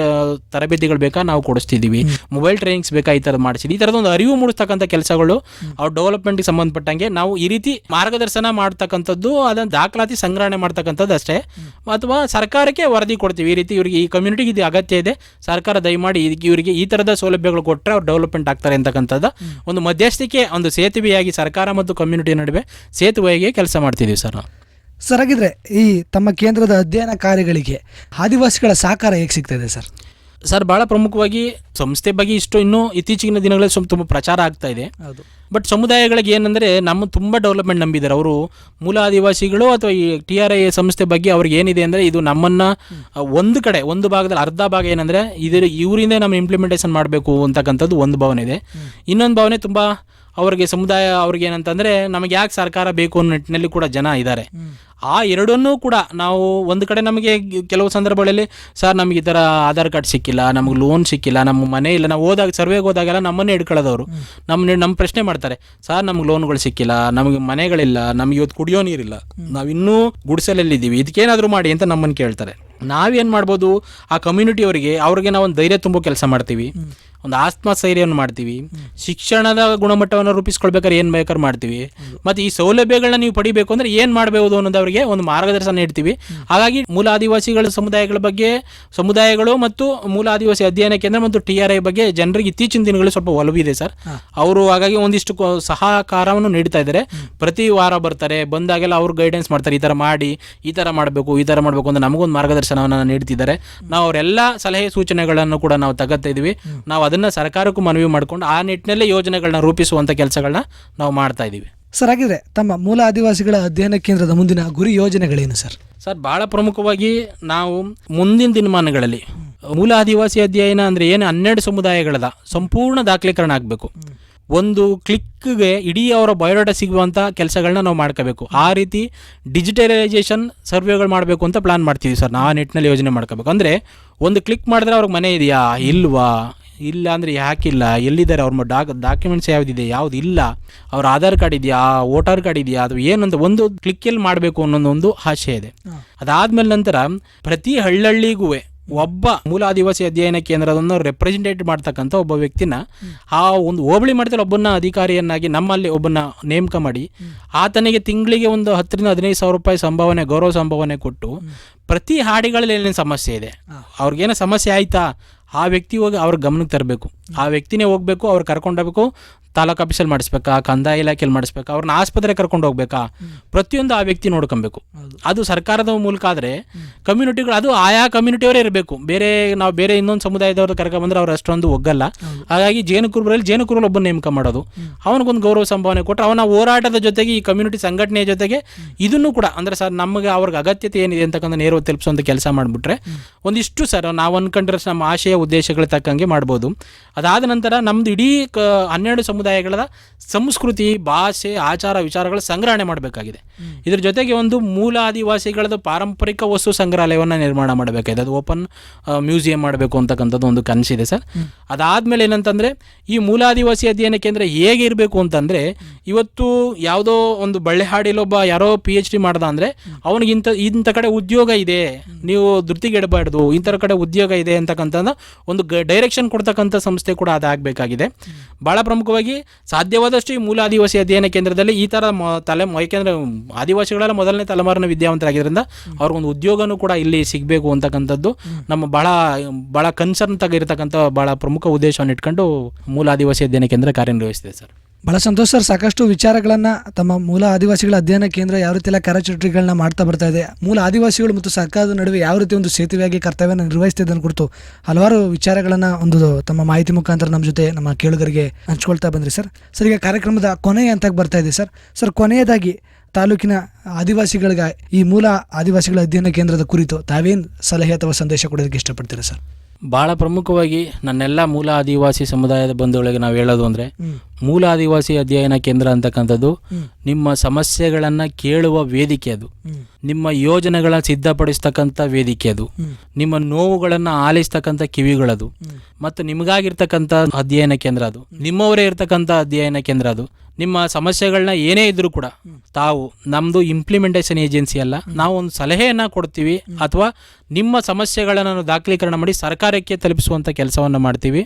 ತರಬೇತಿಗಳು ಬೇಕಾ? ನಾವು ಕೊಡಿಸ್ತಿದ್ದೀವಿ ಮೊಬೈಲ್ ಟ್ರೈನಿಂಗ್ಸ್ ಬೇಕಾ? ಈ ಥರದ್ದು ಮಾಡಿಸಿದ್ವಿ. ಈ ಥರದ ಒಂದು ಅರಿವು ಮೂಡಿಸ್ತಕ್ಕಂಥ ಕೆಲಸಗಳು ಅವ್ರ ಡೆವಲಪ್ಮೆಂಟ್ಗೆ ಸಂಬಂಧಪಟ್ಟಂಗೆ ನಾವು ಈ ರೀತಿ ಮಾರ್ಗದರ್ಶನ ಮಾಡ್ತಕ್ಕಂಥದ್ದು ಅದನ್ನು ದಾಖಲಾತಿ ಸಂಗ್ರಹಣೆ ಮಾಡ್ತಕ್ಕಂಥದ್ದು ಅಷ್ಟೇ. ಅಥವಾ ಸರ್ಕಾರಕ್ಕೆ ವರದಿ ಕೊಡ್ತೀವಿ. ಈ ರೀತಿ ಇವರಿಗೆ ಈ ಕಮ್ಯುನಿಟಿಗೆ ಇದು ಅಗತ್ಯ ಇದೆ. ಸರ್ಕಾರ ದಯಮಾಡಿ ಇವರಿಗೆ ಈ ಥರದ ಸೌಲಭ್ಯಗಳು ಕೊಟ್ಟರೆ ಅವ್ರು ಡೆವಲಪ್ಮೆಂಟ್ ಆಗ್ತಾರೆ ಅಂತಕ್ಕಂಥದ್ದು. ಒಂದು ಮಧ್ಯಸ್ಥಿಕೆ, ಒಂದು ಸೇತುವೆಯಾಗಿ ಸರ್ಕಾರ ಮತ್ತು ಕಮ್ಯುನಿಟಿ ನಡುವೆ ಸೇತುವೆಯಾಗಿ ಕೆಲಸ ಮಾಡ್ತಿದ್ದೀವಿ ಸರ್ ಸರ್, ಹಾಗಿದ್ರೆ ಈ ತಮ್ಮ ಕೇಂದ್ರದ ಅಧ್ಯಯನ ಕಾರ್ಯಗಳಿಗೆ ಆದಿವಾಸಿಗಳ ಸಹಕಾರ ಹೇಗೆ ಸಿಗ್ತದೆ ಸರ್? ಸರ್ ಭಾಳ ಪ್ರಮುಖವಾಗಿ ಸಂಸ್ಥೆ ಬಗ್ಗೆ ಇಷ್ಟು ಇನ್ನೂ ಇತ್ತೀಚಿನ ದಿನಗಳಲ್ಲಿ ಸ್ವಲ್ಪ ತುಂಬ ಪ್ರಚಾರ ಆಗ್ತಾ ಇದೆ. ಹೌದು. ಬಟ್ ಸಮುದಾಯಗಳಿಗೆ ಏನಂದರೆ ನಮ್ಮ ತುಂಬ ಡೆವಲಪ್ಮೆಂಟ್ ನಂಬಿದ್ದಾರೆ. ಅವರು ಮೂಲ ಆದಿವಾಸಿಗಳು ಅಥವಾ ಈ ಟಿ ಆರ್ ಐ ಸಂಸ್ಥೆ ಬಗ್ಗೆ ಅವ್ರಿಗೆ ಏನಿದೆ ಅಂದರೆ ಇದು ನಮ್ಮನ್ನು ಒಂದು ಕಡೆ ಒಂದು ಭಾಗದಲ್ಲಿ ಅರ್ಧ ಭಾಗ ಏನಂದರೆ ಇದರ ಇವರಿಂದ ನಮ್ಮ ಇಂಪ್ಲಿಮೆಂಟೇಷನ್ ಮಾಡಬೇಕು ಅಂತಕ್ಕಂಥದ್ದು ಒಂದು ಭಾವನೆ ಇದೆ. ಇನ್ನೊಂದು ಭಾವನೆ ತುಂಬ ಅವರಿಗೆ ಸಮುದಾಯ ಅವ್ರಿಗೆ ಏನಂತಂದರೆ ನಮಗೆ ಯಾಕೆ ಸರ್ಕಾರ ಬೇಕು ಅನ್ನೋ ನಿಟ್ಟಿನಲ್ಲಿ ಕೂಡ ಜನ ಇದ್ದಾರೆ. ಆ ಎರಡನ್ನೂ ಕೂಡ ನಾವು ಒಂದು ಕಡೆ ನಮಗೆ ಕೆಲವು ಸಂದರ್ಭಗಳಲ್ಲಿ ಸರ್ ನಮಗೆ ಈ ಥರ ಆಧಾರ್ ಕಾರ್ಡ್ ಸಿಕ್ಕಿಲ್ಲ ನಮಗೆ ಲೋನ್ ಸಿಕ್ಕಿಲ್ಲ ನಮ್ಮ ಮನೆ ಇಲ್ಲ ನಾವು ಹೋದಾಗ ಸರ್ವೆಗೆ ಹೋದಾಗೆಲ್ಲ ನಮ್ಮನ್ನೇ ಹಿಡ್ಕೊಳ್ಳೋದವರು. ನಮ್ಮ ನಮ್ಮ ಪ್ರಶ್ನೆ ಮಾಡ್ತಾರೆ ಸರ್ ನಮ್ಗೆ ಲೋನ್ಗಳು ಸಿಕ್ಕಿಲ್ಲ ನಮಗೆ ಮನೆಗಳಿಲ್ಲ ನಮಗೆ ಇವತ್ತು ಕುಡಿಯೋ ನೀರಿಲ್ಲ ನಾವು ಇನ್ನೂ ಗುಡಿಸಲಲ್ಲಿದ್ದೀವಿ ಇದಕ್ಕೇನಾದರೂ ಮಾಡಿ ಅಂತ ನಮ್ಮನ್ನು ಕೇಳ್ತಾರೆ. ನಾವೇನು ಮಾಡ್ಬೋದು? ಆ ಕಮ್ಯುನಿಟಿ ಅವರಿಗೆ ಅವ್ರಿಗೆ ನಾವು ಒಂದು ಧೈರ್ಯ ತುಂಬೋ ಕೆಲಸ ಮಾಡ್ತೀವಿ. ಒಂದು ಆತ್ಮಸ್ಥೈರ್ಯವನ್ನು ಮಾಡ್ತೀವಿ. ಶಿಕ್ಷಣದ ಗುಣಮಟ್ಟವನ್ನು ರೂಪಿಸ್ಕೊಳ್ಬೇಕಾದ್ರೆ ಏನು ಬೇಕಾದ್ರೆ ಮಾಡ್ತೀವಿ. ಮತ್ತು ಈ ಸೌಲಭ್ಯಗಳನ್ನ ನೀವು ಪಡಿಬೇಕು ಅಂದರೆ ಏನು ಮಾಡಬಹುದು ಅನ್ನೋದು ಅವರಿಗೆ ಒಂದು ಮಾರ್ಗದರ್ಶನ ನೀಡ್ತೀವಿ. ಹಾಗಾಗಿ ಮೂಲ ಆದಿವಾಸಿಗಳ ಸಮುದಾಯಗಳ ಬಗ್ಗೆ ಸಮುದಾಯಗಳು ಮತ್ತು ಮೂಲ ಆದಿವಾಸಿ ಅಧ್ಯಯನ ಕೇಂದ್ರ ಮತ್ತು ಟಿ ಆರ್ ಐ ಬಗ್ಗೆ ಜನರಿಗೆ ಇತ್ತೀಚಿನ ದಿನಗಳಲ್ಲಿ ಸ್ವಲ್ಪ ಒಲವಿದೆ ಸರ್. ಅವರು ಹಾಗಾಗಿ ಒಂದಿಷ್ಟು ಸಹಕಾರವನ್ನು ನೀಡ್ತಾ ಇದ್ದಾರೆ. ಪ್ರತಿ ವಾರ ಬರ್ತಾರೆ ಬಂದಾಗೆಲ್ಲ ಅವ್ರು ಗೈಡೆನ್ಸ್ ಮಾಡ್ತಾರೆ ಈ ಥರ ಮಾಡಿ ಈ ಥರ ಮಾಡಬೇಕು ಈ ಥರ ಮಾಡಬೇಕು ಅಂತ ನಮಗೊಂದು ಮಾರ್ಗದರ್ಶನವನ್ನು ನೀಡ್ತಿದ್ದಾರೆ. ನಾವು ಅವರೆಲ್ಲ ಸಲಹೆ ಸೂಚನೆಗಳನ್ನು ಕೂಡ ನಾವು ತಗೋತಾ ಇದ್ದೀವಿ. ನಾವು ಅದನ್ನು ಸರ್ಕಾರಕ್ಕೂ ಮನವಿ ಮಾಡ್ಕೊಂಡು ಆ ನಿಟ್ಟಿನಲ್ಲೇ ಯೋಜನೆಗಳನ್ನ ರೂಪಿಸುವಂಥ ಕೆಲಸಗಳನ್ನ ನಾವು ಮಾಡ್ತಾ ಇದ್ದೀವಿ ಸರ್ ಹಾಗಿದ್ರೆ ತಮ್ಮ ಮೂಲ ಆದಿವಾಸಿಗಳ ಅಧ್ಯಯನ ಕೇಂದ್ರದ ಮುಂದಿನ ಗುರಿ ಯೋಜನೆಗಳೇನು ಸರ್? ಸರ್ ಭಾಳ ಪ್ರಮುಖವಾಗಿ ನಾವು ಮುಂದಿನ ದಿನಮಾನಗಳಲ್ಲಿ ಮೂಲ ಆದಿವಾಸಿ ಅಧ್ಯಯನ ಅಂದರೆ ಏನು ಹನ್ನೆರಡು ಸಮುದಾಯಗಳದ ಸಂಪೂರ್ಣ ದಾಖಲೀಕರಣ ಆಗಬೇಕು. ಒಂದು ಕ್ಲಿಕ್ಗೆ ಇಡೀ ಅವರ ಬಯೋಡಾಟಾ ಸಿಗುವಂಥ ಕೆಲಸಗಳನ್ನ ನಾವು ಮಾಡ್ಕೋಬೇಕು. ಆ ರೀತಿ ಡಿಜಿಟಲೈಸೇಷನ್ ಸರ್ವೆಗಳು ಮಾಡಬೇಕು ಅಂತ ಪ್ಲಾನ್ ಮಾಡ್ತೀವಿ ಸರ್. ನಾವು ಆ ನಿಟ್ಟಿನಲ್ಲಿ ಯೋಜನೆ ಮಾಡ್ಕೋಬೇಕು. ಅಂದರೆ ಒಂದು ಕ್ಲಿಕ್ ಮಾಡಿದ್ರೆ ಅವ್ರಿಗೆ ಮನೆ ಇದೆಯಾ ಇಲ್ವಾ? ಇಲ್ಲ ಅಂದರೆ ಯಾಕಿಲ್ಲ? ಎಲ್ಲಿದ್ದಾರೆ ಅವ್ರ ಡಾಕ್ ಡಾಕ್ಯುಮೆಂಟ್ಸ್ ಯಾವುದಿದೆ? ಯಾವ್ದು ಇಲ್ಲ? ಅವ್ರ ಆಧಾರ್ ಕಾರ್ಡ್ ಇದೆಯಾ? ವೋಟರ್ ಕಾರ್ಡ್ ಇದೆಯಾ? ಅದು ಏನಂತ ಒಂದು ಕ್ಲಿಕ್ಕಲ್ಲಿ ಮಾಡಬೇಕು ಅನ್ನೋದು ಒಂದು ಆಶೆ ಇದೆ. ಅದಾದ್ಮೇಲೆ ನಂತರ ಪ್ರತಿ ಹಳ್ಳಹಳ್ಳಿಗೂ ಒಬ್ಬ ಮೂಲ ಆದಿವಾಸಿ ಅಧ್ಯಯನ ಕೇಂದ್ರದನ್ನು ರೆಪ್ರೆಸೆಂಟೇಟ್ ಮಾಡ್ತಕ್ಕಂಥ ಒಬ್ಬ ವ್ಯಕ್ತಿನ ಆ ಒಂದು ಹೋಬಳಿ ಮಾಡ್ತಾರೆ ಒಬ್ಬನ ಅಧಿಕಾರಿಯನ್ನಾಗಿ ನಮ್ಮಲ್ಲಿ ಒಬ್ಬನ ನೇಮಕ ಮಾಡಿ ಆತನಿಗೆ ತಿಂಗಳಿಗೆ ಒಂದು ಹತ್ತರಿಂದ ಹದಿನೈದು ಸಾವಿರ ರೂಪಾಯಿ ಸಂಭಾವನೆ ಗೌರವ ಸಂಭಾವನೆ ಕೊಟ್ಟು ಪ್ರತಿ ಹಾಡಿಗಳಲ್ಲಿ ಏನೇನು ಸಮಸ್ಯೆ ಇದೆ? ಅವ್ರಿಗೇನೋ ಸಮಸ್ಯೆ ಆಯ್ತಾ? ಆ ವ್ಯಕ್ತಿ ಹೋಗಿ ಅವ್ರ ಗಮನಕ್ಕೆ ತರಬೇಕು. ಆ ವ್ಯಕ್ತಿನೇ ಹೋಗ್ಬೇಕು ಅವ್ರು ಕರ್ಕೊಂಡೋಗ್ಬೇಕು ತಾಲೂಕು ಆಫೀಸಲ್ಲಿ ಮಾಡಿಸ್ಬೇಕಾ ಕಂದಾಯ ಇಲಾಖೆಯಲ್ಲಿ ಮಾಡಿಸ್ಬೇಕಾ ಅವ್ರನ್ನ ಆಸ್ಪತ್ರೆ ಕರ್ಕೊಂಡು ಹೋಗ್ಬೇಕಾ? ಪ್ರತಿಯೊಂದು ಆ ವ್ಯಕ್ತಿ ನೋಡ್ಕೊಬೇಕು. ಅದು ಸರ್ಕಾರದ ಮೂಲಕ ಆದರೆ ಕಮ್ಯುನಿಟಿಗಳು ಅದು ಆಯಾ ಕಮ್ಯುನಿಟಿಯವರೇ ಇರಬೇಕು. ಬೇರೆ ನಾವು ಬೇರೆ ಇನ್ನೊಂದು ಸಮುದಾಯದವ್ರು ಕರ್ಕೊಂಡ್ಬಂದ್ರೆ ಅವ್ರು ಅಷ್ಟೊಂದು ಒಗ್ಗಲ್ಲ. ಹಾಗಾಗಿ ಜೇನುಕುರುಬರಲ್ಲಿ ಜೇನು ಒಬ್ಬನ ನೇಮಕ ಮಾಡೋದು. ಅವನಿಗೊಂದು ಗೌರವ ಸಂಭಾವನೆ ಕೊಟ್ಟರೆ ಅವನ ಹೋರಾಟದ ಜೊತೆಗೆ ಈ ಕಮ್ಯುನಿಟಿ ಸಂಘಟನೆಯ ಜೊತೆಗೆ ಇದನ್ನು ಕೂಡ ಅಂದರೆ ಸರ್ ನಮಗೆ ಅವ್ರಿಗೆ ಅಗತ್ಯತೆ ಏನಿದೆ ಅಂತಕ್ಕಂಥ ನೇರವಾಗಿ ತಲುಪಿಸುವಂಥ ಕೆಲಸ ಮಾಡಿಬಿಟ್ರೆ ಒಂದಿಷ್ಟು ಸರ್ ನಾವು ಅನ್ಕೊಂಡಿರೋ ನಮ್ಮ ಆಶಯ ಉದ್ದೇಶಗಳ ತಕ್ಕಂಗೆ ಮಾಡ್ಬೋದು. ಅದಾದ ನಂತರ ನಮ್ದು ಇಡೀ ಕ ಹನ್ನೆರಡು ಸಮುದಾಯಗಳ ಸಂಸ್ಕೃತಿ ಭಾಷೆ ಆಚಾರ ವಿಚಾರಗಳ ಸಂಗ್ರಹಣೆ ಮಾಡಬೇಕಾಗಿದೆ. ಇದ್ರ ಜೊತೆಗೆ ಒಂದು ಮೂಲ ಆದಿವಾಸಿಗಳದ್ದು ಪಾರಂಪರಿಕ ವಸ್ತು ಸಂಗ್ರಹಾಲಯವನ್ನು ನಿರ್ಮಾಣ ಮಾಡಬೇಕಾಗಿದೆ. ಅದು ಓಪನ್ ಮ್ಯೂಸಿಯಂ ಮಾಡಬೇಕು ಅಂತಕ್ಕಂಥದ್ದು ಒಂದು ಕನಸಿದೆ ಸರ್. ಅದಾದಮೇಲೆ ಏನಂತಂದರೆ ಈ ಮೂಲ ಆದಿವಾಸಿ ಅಧ್ಯಯನ ಕೇಂದ್ರ ಹೇಗೆ ಇರಬೇಕು ಅಂತಂದರೆ ಇವತ್ತು ಯಾವುದೋ ಒಂದು ಬಳ್ಳೆಹಾಡಿಲೊಬ್ಬ ಯಾರೋ ಪಿ ಎಚ್ ಡಿ ಮಾಡ್ದ ಅಂದರೆ ಅವನಿಗೆ ಇಂಥ ಇಂಥ ಕಡೆ ಉದ್ಯೋಗ ಇದೆ. ನೀವು ಧೃತಿಗೆಡಬಾರ್ದು ಇಂಥ ಕಡೆ ಉದ್ಯೋಗ ಇದೆ ಅಂತಕ್ಕಂಥ ಒಂದು ಡೈರೆಕ್ಷನ್ ಕೊಡ್ತಕ್ಕಂಥ ಸಂಸ್ಥೆ ಕೂಡ ಅದಾಗಬೇಕಾಗಿದೆ ಭಾಳ ಪ್ರಮುಖವಾಗಿ ಸಾಧ್ಯವಾದಷ್ಟು ಈ ಮೂಲ ಆದಿವಾಸಿ ಅಧ್ಯಯನ ಕೇಂದ್ರದಲ್ಲಿ ಈ ಥರ ತಲೆ ಯಾಕೆಂದರೆ ಆದಿವಾಸಿಗಳೆಲ್ಲ ಮೊದಲನೇ ತಲೆಮಾರಿನ ವಿದ್ಯಾವಂತರಾಗಿದ್ದರಿಂದ ಅವ್ರಿಗೊಂದು ಉದ್ಯೋಗನೂ ಕೂಡ ಇಲ್ಲಿ ಸಿಗಬೇಕು ಅಂತಕ್ಕಂಥದ್ದು. ನಮ್ಮ ಭಾಳ ಭಾಳ ಕನ್ಸರ್ನ್ ತಗಿರ್ತಕ್ಕಂಥ ಭಾಳ ಪ್ರಮುಖ ಉದ್ದೇಶವನ್ನು ಇಟ್ಕೊಂಡು ಮೂಲ ಆದಿವಾಸಿ ಅಧ್ಯಯನ ಕೇಂದ್ರ ಕಾರ್ಯನಿರ್ವಹಿಸಿದೆ ಸರ್. ಬಹಳ ಸಂತೋಷ ಸರ್. ಸಾಕಷ್ಟು ವಿಚಾರಗಳನ್ನು ತಮ್ಮ ಮೂಲ ಆದಿವಾಸಿಗಳ ಅಧ್ಯಯನ ಕೇಂದ್ರ ಯಾವ ರೀತಿ ಎಲ್ಲ ಕಾರ್ಯಚಟುವಟಿಕೆಗಳನ್ನ ಮಾಡ್ತಾ ಬರ್ತಾ ಇದೆ, ಮೂಲ ಆದಿವಾಸಿಗಳು ಮತ್ತು ಸರ್ಕಾರದ ನಡುವೆ ಯಾವ ರೀತಿ ಒಂದು ಸೇತುವೆಯಾಗಿ ಕರ್ತವ್ಯನ ನಿರ್ವಹಿಸ್ತಿದೆ ಅನ್ನೋ ಕುರಿತು ಹಲವಾರು ವಿಚಾರಗಳನ್ನು ಒಂದು ತಮ್ಮ ಮಾಹಿತಿ ಮುಖಾಂತರ ನಮ್ಮ ಜೊತೆ ನಮ್ಮ ಕೇಳುಗರಿಗೆ ಹಂಚ್ಕೊಳ್ತಾ ಬಂದ್ರಿ ಸರ್. ಸರ್, ಈಗ ಕಾರ್ಯಕ್ರಮದ ಕೊನೆಯ ಹಂತಕ್ಕೆ ಬರ್ತಾ ಇದೆ ಸರ್. ಸರ್, ಕೊನೆಯದಾಗಿ ತಾಲೂಕಿನ ಆದಿವಾಸಿಗಳಿಗೆ ಈ ಮೂಲ ಆದಿವಾಸಿಗಳ ಅಧ್ಯಯನ ಕೇಂದ್ರದ ಕುರಿತು ತಾವೇನು ಸಲಹೆ ಅಥವಾ ಸಂದೇಶ ಕೊಡೋದಕ್ಕೆ ಇಷ್ಟಪಡ್ತೀರಾ ಸರ್? ಭಾಳ ಪ್ರಮುಖವಾಗಿ ನನ್ನೆಲ್ಲ ಮೂಲ ಆದಿವಾಸಿ ಸಮುದಾಯದ ಬಂಧುಗಳಿಗೆ ನಾವು ಹೇಳೋದು ಅಂದರೆ ಮೂಲ ಆದಿವಾಸಿ ಅಧ್ಯಯನ ಕೇಂದ್ರ ಅಂತಕ್ಕಂಥದ್ದು ನಿಮ್ಮ ಸಮಸ್ಯೆಗಳನ್ನು ಕೇಳುವ ವೇದಿಕೆ ಅದು. ನಿಮ್ಮ ಯೋಜನೆಗಳನ್ನು ಸಿದ್ಧಪಡಿಸ್ತಕ್ಕಂಥ ವೇದಿಕೆ ಅದು. ನಿಮ್ಮ ನೋವುಗಳನ್ನು ಆಲಿಸ್ತಕ್ಕಂಥ ಕಿವಿಗಳದು. ಮತ್ತು ನಿಮಗಾಗಿರ್ತಕ್ಕಂಥ ಅಧ್ಯಯನ ಕೇಂದ್ರ ಅದು. ನಿಮ್ಮವರೇ ಇರ್ತಕ್ಕಂಥ ಅಧ್ಯಯನ ಕೇಂದ್ರ ಅದು. ನಿಮ್ಮ ಸಮಸ್ಯೆಗಳನ್ನ ಏನೇ ಇದ್ರೂ ಕೂಡ ತಾವು ನಮ್ಮದು ಇಂಪ್ಲಿಮೆಂಟೇಷನ್ ಏಜೆನ್ಸಿ ಅಲ್ಲ, ನಾವು ಒಂದು ಸಲಹೆಯನ್ನು ಕೊಡ್ತೀವಿ ಅಥವಾ ನಿಮ್ಮ ಸಮಸ್ಯೆಗಳನ್ನು ನಾವು ದಾಖಲೀಕರಣ ಮಾಡಿ ಸರ್ಕಾರಕ್ಕೆ ತಲುಪಿಸುವಂಥ ಕೆಲಸವನ್ನು ಮಾಡ್ತೀವಿ.